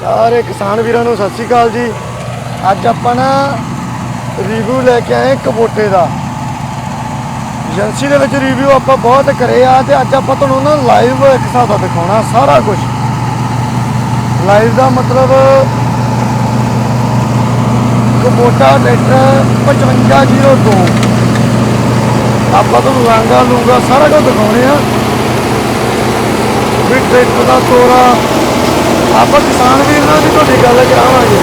ਸਾਰੇ ਕਿਸਾਨ ਵੀਰਾਂ ਨੂੰ ਸਤਿ ਸ਼੍ਰੀ ਅਕਾਲ ਜੀ। ਅੱਜ ਆਪਾਂ ਨਾ ਰਿਵਿਊ ਲੈ ਕੇ ਆਏ ਕਬੋਟੇ ਦਾ। ਏਜੰਸੀ ਦੇ ਵਿੱਚ ਰਿਵਿਊ ਆਪਾਂ ਬਹੁਤ ਕਰੇ ਆ ਤੇ ਅੱਜ ਆਪਾਂ ਤੁਹਾਨੂੰ ਨਾ ਲਾਈਵ ਇੱਕ ਹਿਸਾਬ ਦਾ ਦਿਖਾਉਣਾ ਸਾਰਾ ਕੁਝ ਲਾਈਵ ਦਾ ਮਤਲਬ ਕਬੋਟਾ ਟਰੈਕਟਰ 5502 ਆਪਾਂ ਤੁਹਾਨੂੰ ਲਾਂਗਾ ਲੂੰਗਾ ਸਾਰਾ ਕੁਝ ਦਿਖਾਉਣੇ ਆ। ਵੀ ਟਰੈਕਟਰ ਦਾ ਤੋਰਾ ਆਪਾਂ ਕਿਸਾਨ ਵੀਰ ਨਾਲ ਵੀ ਤੁਹਾਡੀ ਗੱਲ ਕਰਾਵਾਂਗੇ।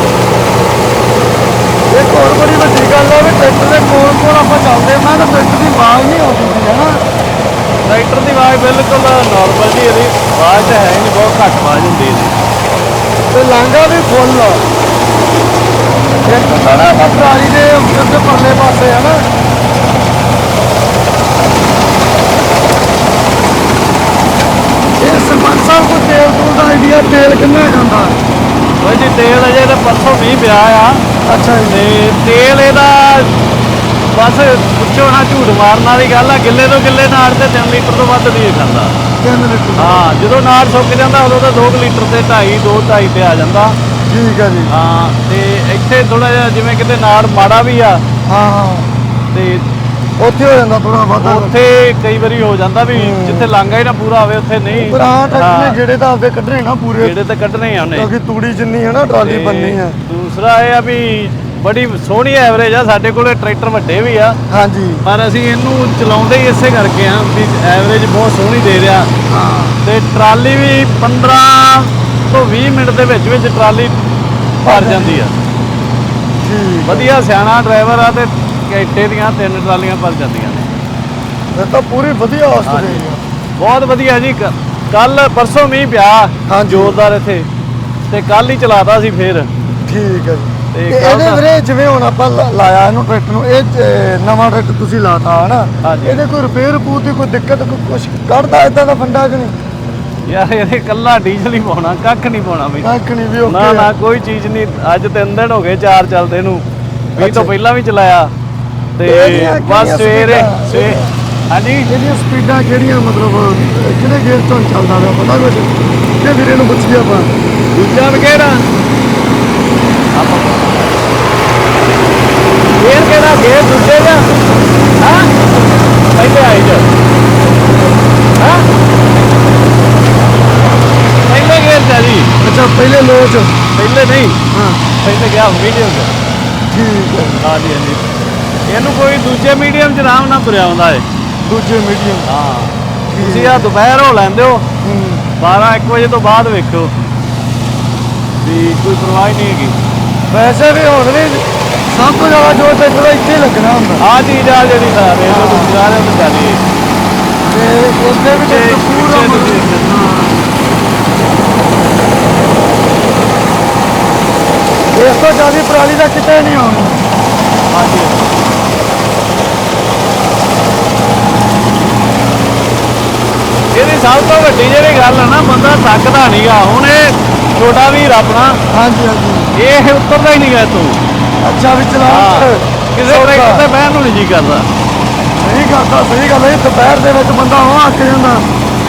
ਇੱਕ ਹੋਰ ਬੜੀ ਵੱਡੀ ਗੱਲ ਹੈ ਵੀ ਟਰੈਕਟਰ ਦੇ ਕੋਲ ਕੋਲ ਆਪਾਂ ਚੱਲਦੇ ਮੈਂ ਤਾਂ ਟਰੈਕਟਰ ਦੀ ਆਵਾਜ਼ ਨਹੀਂ ਆਉਂਦੀ ਹੈ ਨਾ। ਟਰੈਕਟਰ ਦੀ ਆਵਾਜ਼ ਬਿਲਕੁਲ ਨਾਰਮਲ ਜੀ ਇਹਦੀ ਆਵਾਜ਼ ਤਾਂ ਹੈ ਨਹੀਂ ਬਹੁਤ ਘੱਟ ਆਵਾਜ਼ ਹੁੰਦੀ ਇਹਦੀ। ਤੇ ਲਾਂਗਾ ਵੀ ਫੁੱਲ ਇੱਕ ਆਪਾਂ ਟਰਾਲੀ ਦੇ ਉੱਤੇ ਦੇ ਪਰਲੇ ਪਾਸੇ ਹੈ ਨਾ। ਸਰਪੰਚ ਸਾਹਿਬ ਕੋ ਤੇਲ ਤੂਲ ਦਾ ਆਈਡੀਆ ਤੇਲ ਕਿੰਨਾ ਜਾਂਦਾ ਉਹ ਜੀ ਤੇਲ ਅਜੇ ਤਾਂ ਪਰਸੋਂ ਮੀਂਹ ਪਿਆ ਆ। ਅੱਛਾ ਜੀ। ਤੇ ਤੇਲ ਇਹਦਾ ਬਸ ਪੁੱਛੋ ਨਾ ਝੂਠ ਮਾਰਨ ਵਾਲੀ ਗੱਲ ਆ ਗਿੱਲੇ ਤੋਂ ਗਿੱਲੇ ਨਾੜ ਤੇ 3 ਲੀਟਰ ਤੋਂ ਵੱਧ ਨਹੀਂ ਖਾਂਦਾ ਤਿੰਨ ਲੀਟਰ ਹਾਂ ਜਦੋਂ ਨਾੜ ਸੁੱਕ ਜਾਂਦਾ ਉਦੋਂ ਤਾਂ 2 ਲੀਟਰ ਤੇ 2.5 2 2.5 ਤੇ ਆ ਜਾਂਦਾ। ਠੀਕ ਹੈ ਜੀ। ਹਾਂ ਤੇ ਇੱਥੇ ਥੋੜਾ ਜਿਹਾ ਜਿਵੇਂ ਕਿਤੇ ਨਾੜ ਮਾੜਾ ਵੀ ਆ ਹਾਂ ਹਾਂ। ਤੇ ਉੱਥੇ ਹੋ ਜਾਂਦਾ ਥੋੜਾ ਵਾਧਾ ਉੱਥੇ ਕਈ ਵਾਰੀ ਹੋ ਜਾਂਦਾ ਵੀ। ਜਿੱਥੇ ਲਾਂਗਾ ਹੀ ਨਾ ਪੂਰਾ ਹੋਵੇ ਉੱਥੇ ਨਹੀਂ। ਪਰ ਟਰੈਕਟਰ ਹਾਂ, ਨੇ ਜਿਹੜੇ ਤਾਂ ਆਪਦੇ ਕੱਢਣੇ ਨਾ ਪੂਰੇ। ਜਿਹੜੇ ਤਾਂ ਕੱਢਣੇ ਆ ਉਹਨੇ। ਕਿਉਂਕਿ ਤੂੜੀ ਜਿੰਨੀ ਹੈ ਨਾ ਟਰਾਲੀ ਬੰਨੀ ਹੈ। ਦੂਸਰਾ ਇਹ ਆ ਵੀ ਬੜੀ ਸੋਹਣੀ ਐਵਰੇਜ ਆ ਸਾਡੇ ਕੋਲੇ ਟਰੈਕਟਰ ਵੱਡੇ ਵੀ ਆ। ਹਾਂਜੀ। ਪਰ ਅਸੀਂ ਇਹਨੂੰ ਚਲਾਉਂਦੇ ਹੀ ਇਸੇ ਕਰਕੇ ਆ ਵੀ ਐਵਰੇਜ ਬਹੁਤ ਸੋਹਣੀ ਦੇ ਰਿਹਾ। ਹਾਂ। ਤੇ ਟਰਾਲੀ ਵੀ 15 ਤੋਂ 20 ਮਿੰਟ ਦੇ ਵਿੱਚ ਵਿੱਚ ਟਰਾਲੀ ਭਰ ਜਾਂਦੀ ਆ। ਠੀਕ ਵਧੀਆ ਸਿਆਣਾ ਡਰਾਈਵਰ ਆ ਤੇ ਘੰਟੇ ਦੀਆਂ ਤਿੰਨ ਟਰਾਲੀਆਂ ਭਰ ਜਾਂਦੀਆਂ ਨੇ। ਇਹ ਤਾਂ ਪੂਰੀ ਵਧੀਆ ਹੈ। ਬਹੁਤ ਵਧੀਆ ਜੀ। ਕੱਲ ਪਰਸੋਂ ਮੀਂਹ ਪਿਆ। ਹਾਂਜੀ। ਜ਼ੋਰਦਾਰ ਇੱਥੇ। ਤੇ ਕੱਲ ਹੀ ਚਲਾਤਾ ਸੀ ਫੇਰ। ਠੀਕ ਹੈ ਜੀ। ਤੇ ਇਹਦੇ ਵੀਰੇ ਜਿਵੇਂ ਹੁਣ ਆਪਾਂ ਲਾਇਆ ਇਹਨੂੰ ਟਰੈਕਟਰ ਨੂੰ ਇਹ ਨਵਾਂ ਟਰੈਕਟਰ ਤੁਸੀਂ ਲਾਤਾ ਹਨਾ। ਇਹਦੇ ਕੋਈ ਰਿਪੇਅਰ ਰਿਪੂਰ ਦੀ ਕੋਈ ਦਿੱਕਤ ਕੋਈ ਕੁਝ ਕੱਢਦਾ ਇਦਾਂ ਦਾ ਫੰਡਾ ਕਿ ਨਹੀਂ? ਯਾਰ ਇਹਦੇ ਕੱਲਾ ਡੀਜ਼ਲ ਹੀ ਪਾਉਣਾ ਕੱਖ ਨਹੀਂ ਪਾਉਣਾ ਬਈ। ਕੱਖ ਨਹੀਂ ਵੀ ਨਾ ਨਾ ਓਕੇ ਕੋਈ ਚੀਜ਼ ਨਹੀਂ। ਅੱਜ ਤਿੰਨ ਦਿਨ ਹੋ ਗਏ ਚਾਰ ਚੱਲਦੇ ਨੂੰ। ਵੀ। ਤੋਂ ਪਹਿਲਾਂ ਵੀ ਚਲਾਇਆ। ਤੇ ਬਸ ਕਿਹੜੀਆਂ ਸਵੇਰੇ ਸਪੀਡਾਂ? ਸਵੇ ਹਾਂਜੀ। ਇਹਦੀਆਂ ਸਪੀਡਾਂ ਕਿਹੜੀਆਂ ਮਤਲਬ ਕਿਹੜੇ ਗੇਅਰ ਤੋਂ ਚੱਲਦਾ ਵਾ ਪਤਾ ਕੁਝ ਕਿ ਵੀਰੇ ਨੂੰ ਪੁੱਛੀਏ ਆਪਾਂ। ਦੂਜਾ ਵਗੈਰਾ ਗੇਰ ਕਿਹੜਾ? ਗੇਰ ਦੂਜੇ ਦਾ? ਹਾਂ? ਪਹਿਲੇ ਆਈ ਜਾ ਹਾਂ? ਪਹਿਲੇ ਗੇਰ ਚਾਲੀ ਅੱਛਾ ਪਹਿਲੇ ਲੋਚ ਪਹਿਲੇ ਨਹੀਂ। ਹਾਂ। ਪਹਿਲੇ ਗਿਆ ਮੀਡੀਅਮ ਚ ਠੀਕ ਹੈ। ਹਾਂਜੀ ਹਾਂਜੀ। ਇਹਨੂੰ ਕੋਈ ਦੂਜੇ ਮੀਡੀਅਮ ਚ ਆਰਾਮ ਨਾਲ ਤੁਰਿਆ ਆਉਂਦਾ ਏ। ਦੂਜੇ ਮੀਡੀਅਮ ਹਾਂ। ਤੁਸੀਂ ਆ ਦੁਪਹਿਰ ਹੋ ਲੈਂਦੇ ਹੋ। 12 1 ਵਜੇ ਤੋਂ ਬਾਅਦ ਵੇਖੋ ਵੀ ਕੋਈ ਪਰਵਾਹ ਨਹੀਂ ਹੈਗੀ। ਵੈਸੇ ਵੀ ਹੁਣ ਵੀ ਸਭ ਤੋਂ ਜ਼ਿਆਦਾ ਜੋ ਟਰੈਕਟਰ ਦਾ ਇੱਥੇ ਲੱਗਣਾ ਹੁੰਦਾ। ਆ ਚੀਜ਼ ਆ ਜਿਹੜੀ ਸਾਰੇ ਹਾਂ। ਨੂੰ ਗੁਜ਼ਾਰੇ ਨੂੰ ਚੱਲੀ ਤੇ ਉਹਦੇ ਵਿੱਚ ਤੇ ਪੂਰਾ। ਇਸ ਤੋਂ ਜ਼ਿਆਦਾ ਪਰਾਲੀ ਦਾ ਕਿਤੇ ਨਹੀਂ ਆਉਣਾ। ਹਾਂਜੀ। ਇਹਦੀ ਸਭ ਤੋਂ ਵੱਡੀ ਜਿਹੜੀ ਗੱਲ ਹੈ ਨਾ ਬੰਦਾ ਥੱਕਦਾ ਨਹੀਂਗਾ ਹੁਣ ਇਹ ਛੋਟਾ ਵੀਰ ਆਪਣਾ ਹਾਂਜੀ ਹਾਂਜੀ। ਇਹ ਉੱਤਰਦਾ ਹੀ ਨਹੀਂਗਾ ਤੂੰ ਅੱਛਾ ਵੀ ਚਲਾ ਕਿਸੇ। ਟਰੈਕਟਰ ਤੇ ਬਹਿਣ ਨੂੰ ਨਹੀਂ ਜੀ ਕਰਦਾ। ਸਹੀ ਕਰਦਾ ਸਹੀ ਗੱਲ ਹੈ ਦੁਪਹਿਰ ਦੇ ਵਿੱਚ ਬੰਦਾ ਉਹ ਅੱਕ ਜਾਂਦਾ।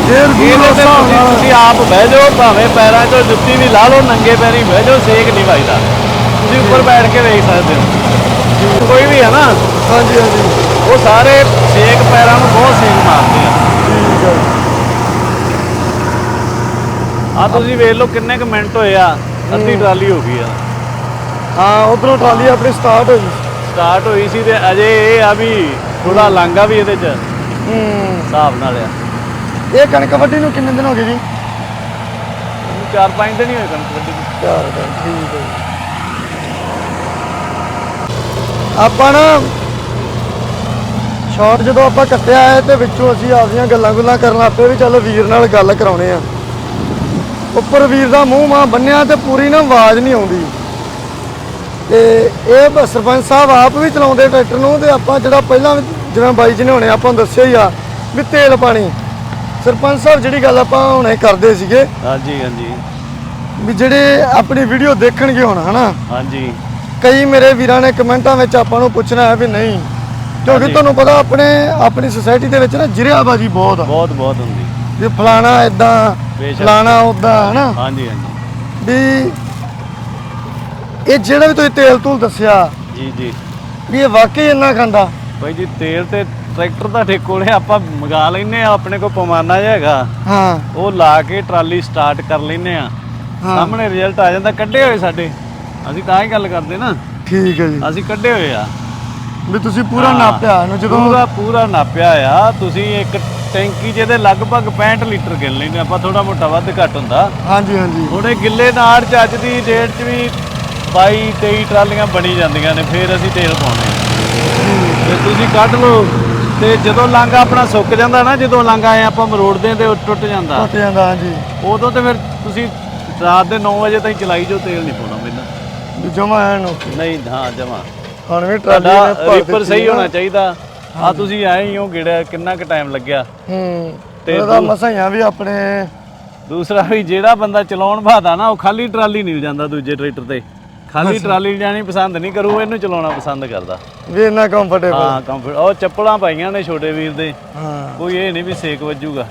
ਫੇਰ ਇਹਦੇ ਤੇ ਤੁਸੀਂ ਤੁਸੀਂ ਆਪ ਬਹਿ ਜਾਓ ਭਾਵੇਂ ਪੈਰਾਂ 'ਚੋਂ ਜੁੱਤੀ ਵੀ ਲਾ ਲਓ ਨੰਗੇ ਪੈਰੀ ਬਹਿ ਜਾਓ ਸੇਕ ਨਹੀਂ ਵੱਜਦਾ। ਤੁਸੀਂ ਉੱਪਰ ਬੈਠ ਕੇ ਵੇਖ ਸਕਦੇ ਹੋ। ਕੋਈ ਵੀ ਹੈ ਨਾ ਹਾਂਜੀ ਹਾਂਜੀ। ਉਹ ਸਾਰੇ ਸੇਕ ਪੈਰਾਂ ਨੂੰ ਬਹੁਤ ਸੇਕ ਮਾਰਦੇ ਆ। ਠੀਕ ਹੈ ਆ ਤੁਸੀਂ ਵੇਖ ਲਓ ਕਿੰਨੇ ਕੁ ਮਿੰਟ ਹੋਏ ਆ ਅੱਧੀ ਟਰਾਲੀ ਹੋ ਗਈ ਆ। ਹਾਂ ਉਧਰੋਂ ਟਰਾਲੀ ਆਪਣੀ ਸਟਾਰਟ ਹੋ ਗਈ ਸਟਾਰਟ ਹੋਈ ਸੀ ਤੇ ਅਜੇ ਇਹ ਆ ਵੀ ਥੋੜਾ ਲਾਂਗਾ ਵੀ ਇਹਦੇ 'ਚ। ਹੂੰ। ਹਿਸਾਬ ਨਾਲ ਆ। ਇਹ ਕਣਕ ਵੱਢੀ ਨੂੰ ਕਿੰਨੇ ਦਿਨ ਹੋ ਗਏ ਜੀ? ਚਾਰ ਪੰਜ ਦਿਨ ਹੀ ਹੋਏ ਕਣਕ ਵੱਢੀ ਨੂੰ। ਚਾਰ ਦਿਨ ਠੀਕ ਹੈ। ਆਪਾਂ ਨਾ ਸ਼ਾਰਟ ਜਦੋਂ ਆਪਾਂ ਕੱਟਿਆ ਹੈ ਤੇ ਵਿੱਚੋਂ ਅਸੀਂ ਆਪਦੀਆਂ ਗੱਲਾਂ ਗੁੱਲਾਂ ਕਰਨ ਲੱਪੇ ਵੀ ਚੱਲ ਵੀਰ ਨਾਲ ਗੱਲ ਕਰਾਉਣੇ ਆ। ਉੱਪਰ ਵੀਰ ਦਾ ਮੂੰਹ ਮਾਂ ਬੰਨਿਆ ਤੇ ਪੂਰੀ ਨਾ ਆਵਾਜ਼ ਨਹੀਂ ਆਉਂਦੀ। ਤੇ ਇਹ ਸਰਪੰਚ ਸਾਹਿਬ ਆਪ ਵੀ ਚਲਾਉਂਦੇ ਟਰੈਕਟਰ ਨੂੰ ਤੇ ਆਪਾਂ ਜਿਹੜਾ ਪਹਿਲਾਂ ਜਿਵੇਂ ਬਾਈ ਜੀ ਨੇ ਹੁਣੇ ਆਪਾਂ ਨੂੰ ਦੱਸਿਆ ਹੀ ਆ ਵੀ ਤੇਲ ਪਾਣੀ। ਸਰਪੰਚ ਸਾਹਿਬ ਜਿਹੜੀ ਗੱਲ ਆਪਾਂ ਹੁਣੇ ਕਰਦੇ ਸੀਗੇ ਹਾਂਜੀ ਹਾਂਜੀ। ਵੀ ਜਿਹੜੇ ਆਪਣੀ ਵੀਡੀਓ ਦੇਖਣਗੇ ਹੁਣ ਹਨਾ? ਹਾਂਜੀ। ਕਈ ਮੇਰੇ ਵੀਰਾਂ ਨੇ ਕਮੈਂਟਾਂ ਵਿੱਚ ਆਪਾਂ ਨੂੰ ਪੁੱਛਣਾ ਹੈ ਵੀ ਨਹੀਂ। ਕਿਉਂਕਿ। ਤੁਹਾਨੂੰ ਪਤਾ ਆਪਣੇ ਆਪਣੀ ਸੁਸਾਇਟੀ ਦੇ ਵਿੱਚ ਨਾ ਜਿਰਿਆਬਾਜੀ ਬਹੁਤ ਆ। ਬਹੁਤ ਬਹੁਤ ਹੁੰਦੀ ਵੀ ਫਲਾਣਾ ਇਦਾਂ ਬੇਸ਼ੱਕ। ਫਲਾਣਾ ਉਦਾਂ ਹਨਾ? ਹਾਂਜੀ ਹਾਂਜੀ। ਵੀ ਇਹ ਜਿਹੜਾ ਵੀ ਤੁਸੀਂ ਤੇਲ ਤੂਲ ਦੱਸਿਆ ਜੀ ਜੀ। ਵੀ ਇਹ ਵਾਕਈ ਇੰਨਾ ਖਾਂਦਾ? ਭਾਈ ਜੀ ਤੇਲ ਤੇ ਟਰੈਕਟਰ ਦਾ ਠੇਕੇ ਕੋਲੇ ਆਪਾਂ ਮੰਗਾ ਲੈਨੇ ਆ ਆਪਣੇ ਕੋਲ ਪਮਾਨਾ ਜਿਹਾ ਹੈਗਾ। ਹਾਂ। ਉਹ ਲਾ ਕੇ ਟਰਾਲੀ ਸਟਾਰਟ ਕਰ ਲੈਨੇ ਆ ਹਾਂ। ਸਾਹਮਣੇ ਰਿਜ਼ਲਟ ਆ ਜਾਂਦਾ ਕੱਢੇ ਹੋਏ ਸਾਡੇ। ਅਸੀਂ ਤਾਂ ਹੀ ਗੱਲ ਕਰਦੇ ਨਾ। ਠੀਕ ਹੈ ਜੀ। ਅਸੀਂ ਕੱਢੇ ਹੋਏ ਆ। ਵੀ ਤੁਸੀਂ ਪੂਰਾ ਹਾਂ। ਨਾਪਿਆ ਇਹਨੂੰ ਜਦੋਂ ਪੂਰਾ ਪੂਰਾ ਨਾਪਿਆ ਆ। ਤੁਸੀਂ ਇੱਕ ਟੈਂਕੀ ਜਿਹਦੇ ਲਗਭਗ 65 ਲੀਟਰ ਗਿਣ ਲੈਨੇ ਆਪਾਂ ਥੋੜਾ ਮੋਟਾ ਵੱਧ ਘੱਟ ਹੁੰਦਾ। ਹਾਂਜੀ ਹਾਂਜੀ। ਥੋੜੇ ਗਿੱਲੇ ਨਾੜ ਚ ਅੱਜ ਦੀ ਡੇਟ 'ਚ ਵੀ 22 23 ਟਰਾਲੀਆਂ ਬਣੀ ਜਾਂਦੀਆਂ ਨੇ ਫਿਰ ਅਸੀਂ ਤੇਲ ਪਾਉਣੇ ਆ। ਤੇ ਤੁਸੀਂ ਕੱਢ ਲਓ ਤੇ ਜਦੋਂ ਲਾਂਗਾ ਆਪਣਾ ਸੁੱਕ ਜਾਂਦਾ ਨਾ ਜਦੋਂ ਲਾਂਗਾ ਆਏ ਆਪਾਂ ਮਰੋੜਦੇ ਤੇ ਉਹ ਟੁੱਟ ਜਾਂਦਾ। ਟੁੱਟ ਜਾਂਦਾ ਹਾਂਜੀ। ਉਦੋਂ ਤੇ ਫਿਰ ਤੁਸੀਂ ਰਾਤ ਦੇ 9 ਵਜੇ ਤਾਈਂ ਚਲਾਈ ਜੋ ਤੇਲ ਨਹੀਂ ਪਾਉਣਾ ਵੀ ਜਮਾ ਐਨ ਨਹੀਂ ਹਾਂ ਜਮਾ। ਹੁਣ ਵੀ ਟਰਾਲੀ ਨੇ ਰੀਪਰ ਸਹੀ। ਹੋਣਾ ਚਾਹੀਦਾ। ਆ ਤੁਸੀਂ ਆਏ ਹੀ ਹੋ ਗਿੜਿਆ ਕਿੰਨਾ ਕੁ ਟਾਈਮ ਲੱਗਿਆ? ਹੂੰ ਤੇ ਉਹਦਾ ਮਸਾਈਆਂ ਵੀ ਆਪਣੇ ਦੂਸਰਾ ਵੀ ਜਿਹੜਾ ਬੰਦਾ ਚਲਾਉਣ ਭਾਦਾ ਨਾ ਉਹ ਖਾਲੀ ਟਰਾਲੀ ਨਹੀਂ ਜਾਂਦਾ ਦੂਜੇ ਟਰੈਕਟਰ ਤੇ। ਖਾਲੀ ਟਰਾਲੀ ਜਾਣੀ ਪਸੰਦ ਨਹੀਂ ਕਰੂ ਇਹਨੂੰ ਚਲਾਉਣਾ ਪਸੰਦ ਕਰਦਾ। ਵੀ ਇੰਨਾ ਕੰਫਰਟੇਬਲ ਹਾਂ ਕੰਫਰਟ ਉਹ ਚੱਪਲਾਂ ਪਾਈਆਂ ਨੇ ਛੋਟੇ ਵੀਰ ਦੇ। ਹਾਂ। ਕੋਈ ਇਹ ਨਹੀਂ ਵੀ ਸੇਕ ਵੱਜੂਗਾ।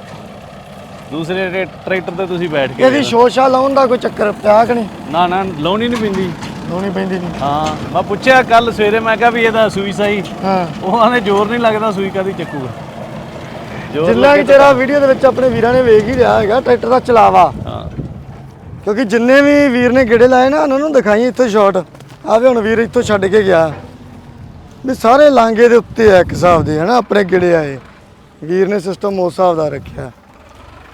ਦੂਸਰੇ ਟਰੈ- ਟਰੈਕਟਰ ਤੇ ਤੁਸੀਂ ਬੈਠ ਕੇ ਇਹਦੀ ਸ਼ੋਸ਼ਾ ਲਾਉਣ ਦਾ ਕੋਈ ਚੱਕਰ ਪਿਆ ਕਿ ਨਹੀਂ? ਨਾ ਨਾ ਲਾਉਣੀ ਨਹੀਂ ਪੈਂਦੀ। ਲਾਉਣੀ ਪੈਂਦੀ ਨਹੀਂ। ਹਾਂ ਮੈਂ ਪੁੱਛਿਆ ਕੱਲ ਸਵੇਰੇ ਮੈਂ ਕਿਹਾ ਵੀ ਇਹਦਾ ਸੂਈ ਸਹੀ। ਹਾਂ। ਉਹ ਆਨੇ ਜ਼ੋਰ ਨਹੀਂ ਲੱਗਦਾ ਸੂਈ ਕਾਦੀ ਚੱਕੂਗਾ। ਜਿੰਨਾ ਕਿ ਤੇਰਾ ਵੀਡੀਓ ਦੇ ਵਿੱਚ ਆਪਣੇ ਵੀਰਾਂ ਨੇ ਵੇਖ ਹੀ ਰਿਹਾ ਹੈਗਾ ਟਰੈਕਟਰ ਦਾ ਚਲਾਵਾ। ਹਾਂ। ਕਿਉਂਕਿ ਜਿੰਨੇ ਵੀ ਵੀਰ ਨੇ ਗੇੜੇ ਲਾਏ ਨਾ ਉਹਨਾਂ ਨੂੰ ਦਿਖਾਈ ਇੱਥੋਂ ਸ਼ਾਟ ਆਵੇ ਹੁਣ ਵੀਰ ਇੱਥੋਂ ਛੱਡ ਕੇ ਗਿਆ। ਵੀ ਸਾਰੇ ਲਾਂਗੇ ਦੇ ਉੱਤੇ ਆ ਇੱਕ ਹਿਸਾਬ ਦੇ ਹਨਾ ਆਪਣੇ ਗੇੜੇ ਆਏ। ਵੀਰ ਨੇ ਸਿਸਟਮ ਉਸ ਹਿਸਾਬ ਦਾ ਰੱਖਿਆ।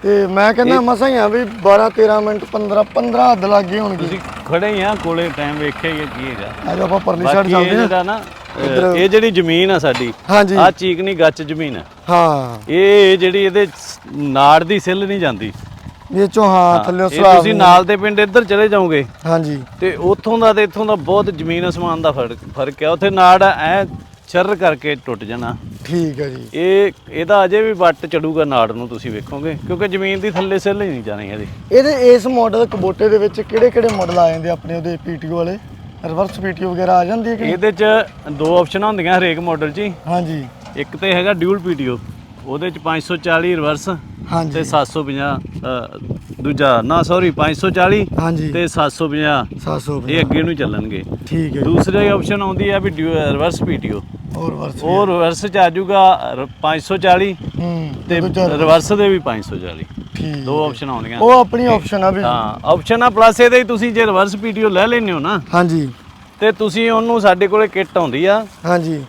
ਤੇ ਮੈਂ ਕਹਿੰਦਾ ਮਸਾਂ ਹੀ ਆ ਵੀ 12 13 ਮਿੰਟ 15 15 ਹੱਦ ਲੱਗ ਗਏ ਹੋਣਗੇ। ਤੁਸੀਂ ਖੜੇ ਹੀ ਆ ਕੋਲੇ ਟਾਈਮ ਆ ਕੀ ਹੈਗਾ। ਆਜੋ ਆਪਾਂ ਪਰਲੀ ਸਾਈਡ ਬਾਕੀ ਇਹ ਚੱਲਦੇ ਜਿਹੜਾ ਨਾ ਅਹ, ਇਹ ਜਿਹੜੀ ਜ਼ਮੀਨ ਆ ਸਾਡੀ ਹਾਂਜੀ। ਆ ਚੀਕਣੀ ਗੱਚ ਜ਼ਮੀਨ ਆ। ਹਾਂ। ਇਹ ਜਿਹੜੀ ਇਹਦੇ ਸ- ਨਾੜ ਦੀ ਸਿੱਲ ਨਹੀਂ ਜਾਂਦੀ। ਇਹ ਚੋਂ ਹਾਂ ਥੱਲੇ ਇਹ ਸਲਾਬ ਤੁਸੀਂ ਨਾਲ ਦੇ ਪਿੰਡ ਇੱਧਰ ਚਲੇ ਜਾਓਗੇ। ਹਾਂਜੀ। ਤੇ ਉੱਥੋਂ ਦਾ ਤੇ ਇੱਥੋਂ ਦਾ ਬਹੁਤ ਜ਼ਮੀਨ ਅਸਮਾਨ ਦਾ ਫ਼ਰਕ ਫ਼ਰਕ ਹੈ ਉੱਥੇ ਨਾੜ ਐ ਚਰ ਕਰਕੇ ਟੁੱਟ ਜਾਣਾ। ਠੀਕ ਹੈ ਜੀ। ਇਹ ਇਹਦਾ ਅਜੇ ਵੀ ਵੱਟ ਚੜੂਗਾ ਨਾੜ ਨੂੰ ਤੁਸੀਂ ਵੇਖੋਗੇ ਕਿਉਂਕਿ ਜ਼ਮੀਨ ਦੀ ਥੱਲੇ ਸਿੱਲ ਹੀ ਨਹੀਂ ਜਾਣੀ ਇਹਦੀ। ਇਹਦੇ ਇਸ ਮਾਡਲ ਕਬੋਟੇ ਦੇ ਵਿੱਚ ਕਿਹੜੇ ਕਿਹੜੇ ਮਾਡਲ ਆ ਜਾਂਦੇ ਆਪਣੇ ਉਹਦੇ ਪੀਟੀਓ ਵਾਲੇ? ਰਿਵਰਸ ਪੀਟੀਓ ਵਗੈਰਾ ਆ ਜਾਂਦੀ ਹੈ ਕਿ? ਇਹਦੇ 'ਚ ਦੋ ਆਪਸ਼ਨਾਂ ਹੁੰਦੀਆਂ ਹਰੇਕ ਮਾਡਲ 'ਚ। ਹਾਂਜੀ। ਇੱਕ ਤੇ ਹੈਗਾ ਡਿਊਲ ਪੀਟੀਓ ਉਹਦੇ 'ਚ 540 ਰਿਵਰਸ ਤੇ ਹਾਂਜੀ 750 ਅ, ਦੂਜਾ ਨਾ ਸੌਰੀ 540 ਹਾਂਜੀ। ਤੇ 750 750 ਇਹ ਅੱਗੇ ਨੂੰ ਚੱਲਣਗੇ। ਠੀਕ ਹੈ ਜੀ। ਦੂਸਰੀ ਆਪਸ਼ਨ ਆਉਂਦੀ ਹੈ ਵੀ ਰਿਵਰਸ ਪੀਟੀਓ ਹੋਰ ਰਿਵਰਸ ਉਹ ਰਿਵਰਸ ਚ ਆ ਜਾਊਗਾ ਰ- 540 ਹੂੰ ਤੇ ਦੂਜਾ ਰਿਵਰਸ ਦੇ ਵੀ 540 ਠੀਕ ਦੋ ਆਪਸ਼ਨ ਆਉਂਦੀਆਂ ਉਹ ਆਪਣੀ ਆਪਸ਼ਨ ਆ ਵੀ। ਹਾਂ ਆਪਸ਼ਨ ਆ ਪਲੱਸ ਇਹਦੇ ਹੀ ਤੁਸੀਂ ਜੇ ਰਿਵਰਸ ਪੀਟੀਓ ਲੈ ਲੈਨੇ ਹੋ ਨਾ। ਹਾਂਜੀ। ਤੇ ਤੁਸੀਂ ਉਹਨੂੰ ਸਾਡੇ ਕੋਲੇ ਕਿੱਟ ਆਉਂਦੀ ਆ। ਹਾਂਜੀ।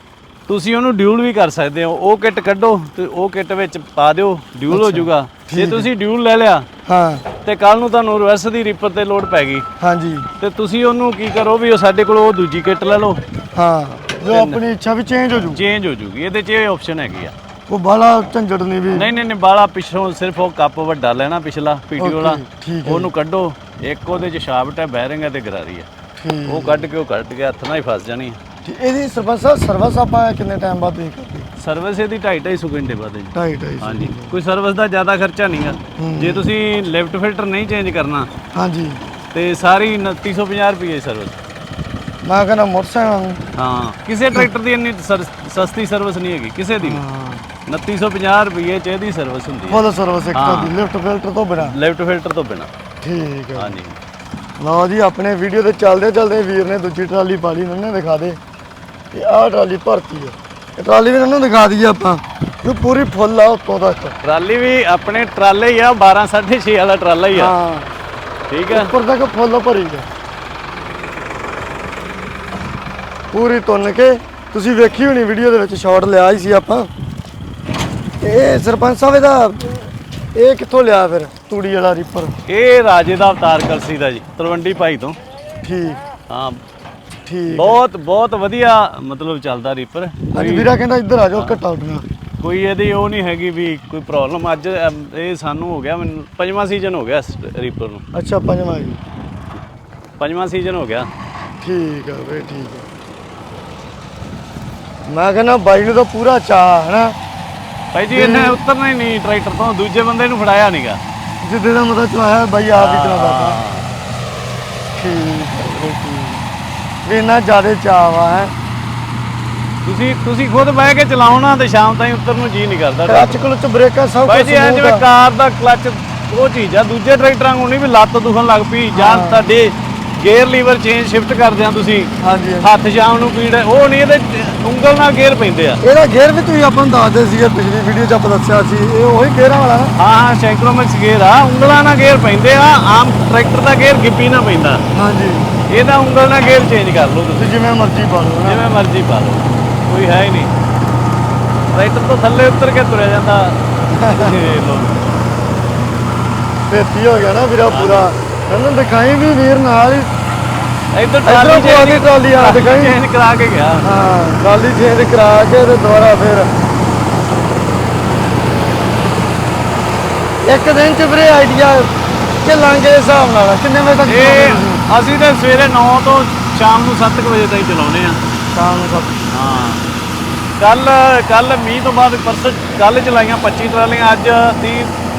ਤੁਸੀਂ ਉਹਨੂੰ ਡਿਊਲ ਵੀ ਕਰ ਸਕਦੇ ਹੋ। ਉਹ ਕਿੱਟ ਕੱਢੋ ਤੇ ਉਹ ਕਿੱਟ ਵਿੱਚ ਪਾ ਦਿਓ ਡਿਊਲ ਹੋ ਜਾਊਗਾ। ਜੇ ਤੁਸੀਂ ਡਿਊਲ ਲੈ ਲਿਆ ਹਾਂ। ਤੇ ਕੱਲ ਨੂੰ ਤੁਹਾਨੂੰ ਰਿਵਰਸ ਦੀ ਰੀਪਰ ਤੇ ਲੋਡ ਪੈ ਗਈ। ਹਾਂਜੀ। ਤੇ ਤੁਸੀਂ ਉਹਨੂੰ ਕੀ ਕਰੋ ਵੀ ਉਹ ਸਾਡੇ ਕੋਲ ਉਹ ਦੂਜੀ ਕਿੱਟ ਲੈ ਲਓ। ਹਾਂ। ਜੋ ਆਪਣੀ ਇੱਛਾ ਵੀ ਚੇਂਜ ਹੋ ਜੂ। ਚੇਂਜ ਹੋ ਜੂਗੀ। ਇਹਦੇ 'ਚ ਇਹ ਆਪਸ਼ਨ ਹੈਗੀ ਆ। ਉਹ ਬਾਲਾ ਝੰਜੜ ਨਹੀਂ ਵੀ। ਨਹੀਂ ਨਹੀਂ ਨਹੀਂ ਬਾਲਾ ਪਿਛੋਂ ਸਿਰਫ ਉਹ ਕੱਪ ਵੱਡਾ ਲੈਣਾ ਪਿਛਲਾ ਪੀਟੀ ਵਾਲਾ। ਠੀਕ ਹੈ। ਉਹਨੂੰ ਕੱਢੋ। ਇੱਕ ਉਹਦੇ 'ਚ ਸ਼ਾਫਟ ਹੈ ਬੈਰਿੰਗ ਹੈ ਤੇ ਗਰਾਰੀ ਹੈ। ਠੀਕ ਉਹ ਕੱਢ ਕੇ ਉਹ ਕੱਢ ਕੇ ਹੱਥ ਨਾਲ ਹੀ ਫਸ ਜਾਣੀ ਠੀਕ। ਇਹਦੀ ਸਰਵਿਸ ਸਰਵਿਸ ਆਪਾਂ ਕਿੰਨੇ ਟਾਈਮ ਬਾਅਦ ਤੁਸੀਂ ਕਰਦੇ ਸਰਵਿਸ ਇਹਦੀ 2.5 250 ਘੰਟੇ ਬਾਅਦ ਹੈ ਜੀ ਢਾਈ ਢਾਈ ਸੌ। ਹਾਂਜੀ। ਕੋਈ ਸਰਵਿਸ ਦਾ ਜ਼ਿਆਦਾ ਖਰਚਾ ਨਹੀਂਗਾ ਜੇ ਤੁਸੀਂ ਲਿਫਟ ਫਿਲਟਰ ਨਹੀਂ ਚੇਂਜ ਕਰਨਾ ਹਾਂਜੀ। ਤੇ ਸਾਰੀ 2950 ਰੁਪਏ ਸਰਵਿਸ ਮੈਂ ਕਹਿੰਦਾ ਮੋਟਰਸਾਈਕਲ ਨੂੰ। ਹਾਂ। ਕਿਸੇ ਟਰੈਕਟਰ ਦੀ ਇੰਨੀ ਸਰ- ਸਸਤੀ ਸਰਵਿਸ ਨਹੀਂ ਹੈਗੀ ਕਿਸੇ ਦੀ ਵੀ। ਹਾਂ। 2950 ਰੁਪਏ ਚ ਇਹਦੀ ਸਰਵਿਸ ਹੁੰਦੀ ਹੈ। ਫੁੱਲ ਸਰਵਿਸ ਇੱਕ। ਤਾਂ ਦੀ ਲਿਫਟ ਫਿਲਟਰ ਤੋਂ ਬਿਨਾ। ਲਿਫਟ ਫਿਲਟਰ ਤੋਂ ਬਿਨਾ। ਠੀਕ ਹੈ। ਹਾਂਜੀ। ਲਓ ਜੀ ਆਪਣੇ ਵੀਡੀਓ ਤੇ ਚੱਲਦੇ ਚੱਲਦੇ ਵੀਰ ਨੇ ਦੂਜੀ ਟਰਾਲੀ ਪਾ ਲਈ ਉਹਨੇ ਦਿਖਾ ਦੇ। ਤੇ ਆਹ ਟਰਾਲੀ ਭਰਤੀ ਹੈ ਇਹ ਟਰਾਲੀ ਵੀ ਉਹਨੂੰ ਦਿਖਾ ਦਈਏ ਆਪਾਂ। ਇਹ ਪੂਰੀ ਫੁੱਲ ਆ ਉੱਤੋਂ ਤੱਕ। ਟਰਾਲੀ ਵੀ ਆਪਣੇ ਟਰਾਲੇ ਹੀ ਆ 12 6.5 ਵਾਲਾ ਟਰਾਲਾ ਹੀ ਆ। ਹਾਂ। ਠੀਕ ਹੈ ਉੱਪਰ ਤੱਕ ਫੁੱਲ ਭਰੀ ਹੈ ਪੂਰੀ ਤੁੰਨ ਕੇ। ਤੁਸੀਂ ਵੇਖੀ ਹੋਣੀ ਵੀਡੀਓ ਦੇ ਵਿੱਚ ਸ਼ਾਟ ਲਿਆ ਹੀ ਸੀ ਆਪਾਂ। ਇਹ ਸਰਪੰਚ ਸਾਹਿਬ ਇਹਦਾ ਇਹ ਕਿੱਥੋਂ ਲਿਆ ਫਿਰ ਤੂੜੀ ਵਾਲਾ ਰੀਪਰ ਇਹ ਰਾਜੇ ਦਾ ਅਵਤਾਰ ਕਲਸੀ ਦਾ ਜੀ ਤਲਵੰਡੀ ਭਾਈ ਤੋਂ। ਠੀਕ। ਹਾਂ। ਠੀਕ ਬਹੁਤ ਬਹੁਤ ਵਧੀਆ ਮਤਲਬ ਚੱਲਦਾ ਰੀਪਰ ਹਾਂਜੀ ਵੀਰਾ ਕਹਿੰਦਾ ਇੱਧਰ ਆ ਜਾਓ ਘਟਾ ਉੱਡਣਾ ਕੋਈ ਇਹਦੀ ਉਹ ਨਹੀਂ ਹੈਗੀ ਵੀ ਕੋਈ ਪ੍ਰੋਬਲਮ ਅੱਜ ਅਮ, ਇਹ ਸਾਨੂੰ ਹੋ ਗਿਆ ਮੈਨੂੰ ਪੰਜਵਾਂ ਸੀਜ਼ਨ ਹੋ ਗਿਆ ਇਸ ਰੀਪਰ ਨੂੰ। ਅੱਛਾ ਪੰਜਵਾਂ ਜੀ। ਪੰਜਵਾਂ ਸੀਜ਼ਨ ਹੋ ਗਿਆ। ਠੀਕ ਆ ਵੇ ਠੀਕ ਆ। ਮੈਂ ਕਹਿੰਦਾ ਬਾਈ ਨੂੰ ਤਾਂ ਪੂਰਾ ਚਾਹ ਹੈ ਨਾ ਭਾਈ ਜੀ ਇਹਨੇ ਉਤਰਨਾ ਹੀ ਨਹੀਂ ਟਰੈਕਟਰ ਤੋਂ ਦੂਜੇ ਬੰਦੇ ਨੂੰ ਫੜਾਇਆ ਨਹੀਂਗਾ ਜਿੱਦੇ ਦਾ ਮਤਲਬ ਚਲਾਇਆ ਬਾਈ ਆਪ ਹੀ ਚਲਾਉਂਦਾ ਠੀਕ। ਇੰਨਾ ਜ਼ਿਆਦਾ ਚਾਹ ਵਾ ਹੈ। ਤੁਸੀਂ ਤੁਸੀਂ ਖੁਦ ਬਹਿ ਕੇ ਚਲਾਓ ਨਾ ਤੇ ਸ਼ਾਮ ਤਾਈਂ ਉੱਤਰ ਨੂੰ ਜੀ ਨਹੀਂ ਕਰਦਾ ਕਲਚ ਕਲਚ ਬ੍ਰੇਕਾਂ ਸਭ ਕੁਝ ਜੀ ਐ ਜਿਵੇਂ ਕਾਰ ਦਾ ਕਲਚ ਉਹ ਚੀਜ਼ ਆ। ਦੂਜੇ ਟਰੈਕਟਰਾਂ ਨੂੰ ਨਹੀਂ ਵੀ ਲੱਤ ਦੁਖਣ ਲੱਗ ਪਈ ਜਾਂ। ਤੁਹਾਡੇ ਗੇਅਰ ਲੀਵਰ ਚੇਂਜ ਸ਼ਿਫਟ ਕਰਦੇ ਆ ਤੁਸੀਂ। ਹਾਂਜੀ। ਹੱਥ ਸ਼ਾਮ ਨੂੰ ਪੀੜ ਉਹ ਨਹੀਂ ਇਹਦੇ ਉਂਗਲ ਨਾਲ ਗੇਅਰ ਪੈਂਦੇ ਆ। ਇਹਦਾ ਗੇਅਰ ਵੀ ਤੁਸੀਂ ਆਪਾਂ ਨੂੰ ਦੱਸਦੇ ਸੀਗੇ ਪਿਛਲੀ ਵੀਡੀਓ 'ਚ ਆਪਾਂ ਦੱਸਿਆ ਸੀ। ਇਹ ਉਹੀ ਗੇਅਰਾਂ ਵਾਲਾ ਨਾ। ਹਾਂ ਹਾਂ ਸੈਂਕਰੋਮੈਕਸ ਗੇਅਰ ਆ। ਉਂਗਲਾਂ ਨਾਲ ਗੇਅਰ ਪੈਂਦੇ ਆ। ਆਮ ਟਰੈਕਟਰ ਦਾ ਗੇਅਰ ਗਿੱਪੀ ਨਾਲ ਪੈਂਦਾ। ਹਾਂਜੀ। ਇਹਦਾ ਉਂਗਲ ਨਾਲ ਗੇਅਰ ਚੇਂਜ ਕਰ ਲਓ ਤੁਸੀਂ। ਜਿਵੇਂ ਮਰਜ਼ੀ ਪਾ ਲਓ ਜਿਵੇਂ ਮਰਜ਼ੀ ਪਾ ਲਓ। ਕੋਈ ਹੈ ਹੀ ਨਹੀਂ। ਟਰੈਕਟਰ ਤੋਂ ਥੱਲੇ ਉਤਰ ਕੇ ਤੁਰਿਆ ਜਾਂਦਾ। ਫੇਤੀ ਹੋ ਗਿਆ ਨਾ ਵੀਰਾ ਪੂਰਾ। ਇਹਨੂੰ ਦਿਖਾਈ ਵੀ ਵੀਰ ਨਾਲ ਹੀ। ਇੱਧਰ ਟਰਾਲੀ ਟਰਾਲੀ ਆ ਦਿਖਾਈ। ਚੇਂਜ ਕਰਾ ਕੇ ਗਿਆ। ਹਾਂ ਟਰਾਲੀ ਚੇਂਜ ਕਰਾ ਕੇ ਤੇ ਦੁਬਾਰਾ ਫਿਰ। ਇੱਕ ਦਿਨ ਚ ਵੀਰੇ ਆਈਡੀਆ ਚੱਲਾਂਗੇ ਹਿਸਾਬ ਨਾਲ। ਕਿੰਨੇ ਵਜੇ ਤੱਕ? ਇਹ ਅਸੀਂ ਤੇ ਸਵੇਰੇ 9 ਤੋਂ ਸ਼ਾਮ ਨੂੰ 7 ਵਜੇ ਤਾਈਂ ਚਲਾਉਨੇ ਆ ਸ਼ਾਮ ਨੂੰ ਸਭ ਹਾਂ। ਕੱਲ ਕੱਲ ਮੀਂਹ ਤੋਂ ਬਾਅਦ ਪਰਸੋਂ ਕੱਲ ਚਲਾਈਆਂ 25 ਟਰਾਲੀਆਂ ਅੱਜ 30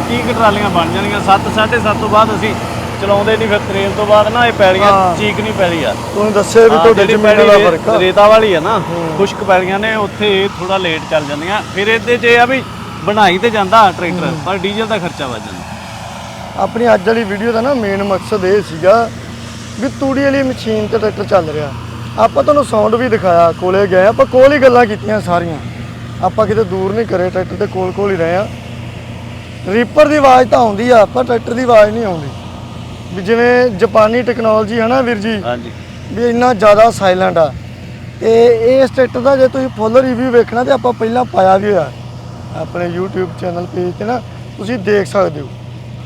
30 ਕੁ ਟਰਾਲੀਆਂ ਬਣ ਜਾਣੀਆਂ। 7 7:30 ਤੋਂ ਬਾਅਦ ਅਸੀਂ ਚਲਾਉਂਦੇ ਨਹੀਂ ਫਿਰ ਤਰੇਲ ਤੋਂ ਬਾਅਦ ਨਾ ਇਹ ਪੈਲੀਆਂ ਹਾਂ। ਚੀਕ ਨਹੀਂ ਪੈਲੀ ਆ। ਤੁਹਾਨੂੰ ਦੱਸਿਆ ਵੀ ਹਾਂ, ਤੁਹਾਡੇ ਜਿਹੜੀ ਜ਼ਮੀਨ ਦਾ ਪੈਲੀ ਫ਼ਰਕ ਆ। ਰੇਤਾ ਵਾਲੀ ਆ ਨਾ ਖੁਸ਼ਕ ਪੈਲੀਆਂ ਨੇ ਉੱਥੇ ਥੋੜਾ ਲੇਟ ਚੱਲ ਜਾਂਦੀਆਂ। ਫਿਰ ਇਹਦੇ 'ਚ ਇਹ ਆ ਵੀ ਬਣਾਈ ਤੇ ਜਾਂਦਾ ਟਰੈਕਟਰ ਪਰ ਡੀਜ਼ਲ ਦਾ ਖਰਚਾ ਵੱਧ ਜਾਂਦਾ। ਆਪਣੀ ਅੱਜ ਵਾਲੀ ਵੀਡੀਓ ਦਾ ਨਾ ਮੇਨ ਮਕਸਦ ਇਹ ਸੀਗਾ ਵੀ ਤੂੜੀ ਵਾਲੀ ਮਸ਼ੀਨ ਤੇ ਟਰੈਕਟਰ ਚੱਲ ਰਿਹਾ। ਆਪਾਂ ਤੁਹਾਨੂੰ ਸਾਊਂਡ ਵੀ ਦਿਖਾਇਆ ਕੋਲੇ ਗਏ ਆਪਾਂ ਕੋਲ ਹੀ ਗੱਲਾਂ ਕੀਤੀਆਂ ਸਾਰੀਆਂ। ਆਪਾਂ ਕਿਤੇ ਦੂਰ ਨਹੀਂ ਕਰੇ ਟਰੈਕਟਰ ਦੇ ਕੋਲ ਕੋਲ ਹੀ ਰਹੇ ਆ ਰੀਪਰ ਦੀ ਆਵਾਜ਼ ਤਾਂ ਆਉਂਦੀ ਆ ਪਰ ਟਰੈਕਟਰ ਦੀ ਆਵਾਜ਼ ਨਹੀਂ ਆਉਂਦੀ। ਵੀ ਜਿਵੇਂ ਜਾਪਾਨੀ ਟੈਕਨੋਲੋਜੀ ਹੈ ਨਾ ਵੀਰ ਜੀ? ਹਾਂਜੀ। ਵੀ ਇੰਨਾ ਜ਼ਿਆਦਾ ਸਾਇਲੈਂਟ ਆ। ਤੇ ਇਸ ਟਰੈਕਟਰ ਦਾ ਜੇ ਤੁਸੀਂ ਫੁੱਲ ਰਿਵਿਊ ਵੇਖਣਾ ਤੇ ਆਪਾਂ ਪਹਿਲਾਂ ਪਾਇਆ ਵੀ ਹੋਇਆ। ਆਪਣੇ YouTube ਚੈਨਲ ਪੇਜ ਤੇ ਨਾ ਤੁਸੀਂ ਦੇਖ ਸਕਦੇ ਹੋ।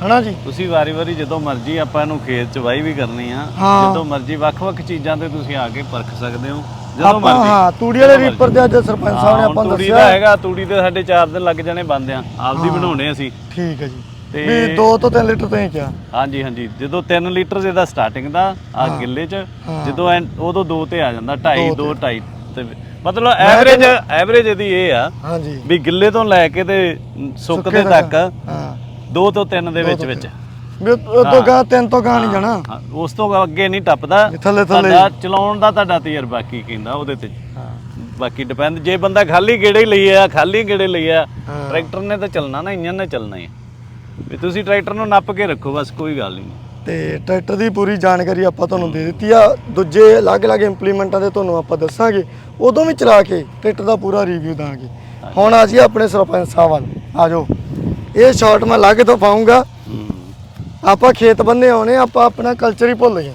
ਹਨਾ ਜੀ? ਤੁਸੀਂ ਵਾਰੀ-ਵਾਰੀ ਜਦੋਂ ਮਰਜ਼ੀ ਆਪਾਂ ਇਹਨੂੰ ਖੇਤ 'ਚ ਵਾਹੀ ਵੀ ਕਰਨੀ ਆ ਹਾਂ। ਜਦੋਂ ਮਰਜ਼ੀ ਵੱਖ-ਵੱਖ ਚੀਜ਼ਾਂ ਤੇ ਤੁਸੀਂ ਆ ਕੇ ਪਰਖ ਸਕਦੇ ਹੋ ਜਦੋਂ ਆਪਾਂ ਮਰਜ਼ੀ। ਹਾਂ ਤੂੜੀ ਵਾਲੇ ਜਦੋਂ ਰੀਪਰ ਤੇ ਅੱਜ ਸਰਪੰਚ ਸਾਹਿਬ ਨੇ ਹਾਂ, ਆਪਾਂ ਨੂੰ ਤੂੜੀ ਦਾ ਦੱਸਿਆ ਹੈਗਾ ਤੂੜੀ ਤੇ ਸਾਡੇ 4 ਦਿਨ ਲੱਗ ਜਾਣੇ ਬੰਦ ਆ ਆਪਦੀ ਬਣਾਉਣੇ ਅਸੀਂ। ਠੀਕ ਹੈ ਜੀ। ਤੇ- ਵੀ 2 ਤੋਂ 3 ਲੀਟਰ ਤੁਸੀਂ ਕਿਹਾ ਹਾਂਜੀ ਹਾਂਜੀ। ਜਦੋਂ 3 ਲੀਟਰ ਇਹਦਾ ਸਟਾਰਟਿੰਗ ਦਾ ਆ ਗਿੱਲੇ 'ਚ ਹਾਂ। ਜਦੋਂ ਐਂ- ਉਦੋਂ 2 ਤੇ ਆ ਜਾਂਦਾ 2.5 ਦੋ 2 2.5 ਤੇ ਮਤਲਬ ਐਵਰੇਜ ਐਵਰੇਜ ਇਹਦੀ ਇਹ ਆ ਹਾਂਜੀ। ਵੀ ਗਿੱਲੇ ਤੋਂ ਲੈ ਕੇ ਤੇ ਸੁੱਕਦੇ ਤੱਕ ਹਾਂ। 2 ਤੋਂ 3 ਦੇ ਵਿੱਚ ਵਿੱਚ ਤੋਂ ਗਾ ਤਿੰਨ। ਤੋਂ ਗਾ ਨਹੀਂ ਜਾਣਾ। ਹਾਂ, ਉਸ ਤੋਂ ਅੱਗੇ ਨਹੀਂ ਟੱਪਦਾ। ਥੱਲੇ- ਥੱਲੇ ਤੁਹਾਡਾ ਚਲਾਉਣ ਦਾ ਤੁਹਾਡਾ ਤਜਰਬਾ ਕੀ ਕਹਿੰਦਾ ਉਹਦੇ ਤੇ? ਹਾਂ। ਬਾਕੀ ਡਿਪੈਂਡ ਜੇ ਬੰਦਾ ਖਾਲੀ ਗੇੜੇ ਹੀ ਲਈ ਆ ਖਾਲੀ ਗੇੜੇ ਲਈ ਆ ਹਾਂ। ਟਰੈਕਟਰ ਨੇ ਤਾਂ ਚੱਲਣਾ ਨਾ ਇੰਜਨ ਨੇ ਚੱਲਣਾ ਹੀ ਆ। ਵੀ ਤੁਸੀਂ ਟਰੈਕਟਰ ਨੂੰ ਨੱਪ ਕੇ ਰੱਖੋ ਬਸ ਕੋਈ ਗੱਲ ਨਹੀਂ। ਤੇ ਟਰੈਕਟਰ ਦੀ ਪੂਰੀ ਜਾਣਕਾਰੀ ਆਪਾਂ ਤੁਹਾਨੂੰ ਦੇ ਦਿੱਤੀ ਆ। ਦੂਜੇ ਅਲੱਗ-ਅਲੱਗ ਇੰਪਲੀਮੈਂਟਾਂ ਦੇ ਤੁਹਾਨੂੰ ਆਪਾਂ ਦੱਸਾਂਗੇ। ਉਦੋਂ ਵੀ ਚਲਾ ਕੇ ਟਰੈਕਟਰ ਦਾ ਪੂਰਾ ਰਿਵਿਊ ਦਾਂਗੇ। ਹੁਣ ਆ ਜੀ ਆਪਣੇ ਸਰਪੰਚ ਸਾਹਿਬ ਵੱਲ। ਆ ਜਾਓ। ਇਹ ਸ਼ਾਟ ਮੈਂ ਅਲੱਗ ਤੋਂ ਪਾਉਂਗਾ। ਆਪਾਂ ਖੇਤ ਬੰਨੇ ਆਉਣੇ ਆਪਾਂ ਆਪਣਾ ਕਲਚਰ ਹੀ ਭੁੱਲ ਗਏ।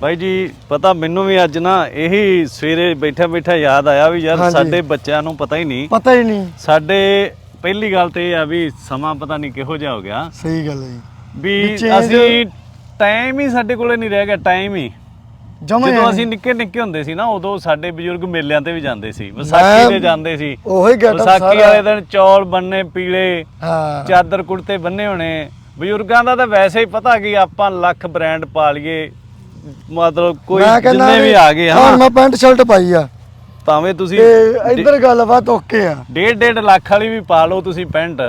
ਬਾਈ ਜੀ ਪਤਾ ਮੈਨੂੰ ਵੀ ਅੱਜ ਨਾ ਇਹੀ ਸਵੇਰੇ ਬੈਠਾ ਬੈਠਾ ਯਾਦ ਆਇਆ ਵੀ ਯਾਰ। ਸਾਡੇ ਬੱਚਿਆਂ ਨੂੰ ਪਤਾ ਹੀ ਨਹੀਂ। ਪਤਾ ਹੀ ਨਹੀਂ। ਸਾਡੇ ਪਹਿਲੀ ਗੱਲ ਤੇ ਇਹ ਆ ਵੀ ਸਮਾਂ ਪਤਾ ਨਹੀਂ ਕਿਹੋ ਜਿਹਾ ਹੋ ਗਿਆ। ਸਹੀ ਗੱਲ ਹੈ ਜੀ। ਵੀ ਅਸੀਂ ਟਾਈਮ ਹੀ ਸਾਡੇ ਕੋਲੇ ਨਹੀਂ ਰਹਿ ਗਿਆ ਟਾਈਮ ਹੀ। ਜਮਾ ਜਦੋਂ ਅਸੀਂ ਨਿੱਕੇ ਨਿੱਕੇ ਹੁੰਦੇ ਸੀ ਨਾ ਉਦੋਂ ਸਾਡੇ ਬਜ਼ੁਰਗ ਮੇਲਿਆਂ ਤੇ ਵੀ ਜਾਂਦੇ ਸੀ। ਵਿਸਾਖੀ ਤੇ ਜਾਂਦੇ ਸੀ। ਉਹੀ ਗੈਟਅਪ ਵਿਸਾਖੀ ਵਾਲੇ ਦਿਨ ਚੌਲ ਬੰਨੇ ਪੀਲੇ ਹਾਂ। ਚਾਦਰ ਕੁੜਤੇ ਬੰਨੇ ਹੋਣੇ। ਬਜ਼ੁਰਗਾਂ ਦਾ ਤਾਂ ਵੈਸੇ ਹੀ ਪਤਾ ਕਿ ਆਪਾਂ ਲੱਖ ਬ੍ਰਾਂਡ ਪਾ ਲਈਏ। ਮਤਲਬ ਕੋਈ ਜਿੰਨੇ ਵੀ ਆ ਗਏ ਹਨਾ ਮੈਂ ਪੈਂਟ ਸ਼ਰਟ ਪਾਈ ਆ। ਭਾਵੇਂ ਤੁਸੀਂ ਇੱਧਰ ਗੱਲਬਾਤ ਓਕੇ ਆ। ਡੇਢ ਡੇਢ ਲੱਖ ਵਾਲੀ ਵੀ ਪਾ ਲਓ ਤੁਸੀਂ ਪੈਂਟ।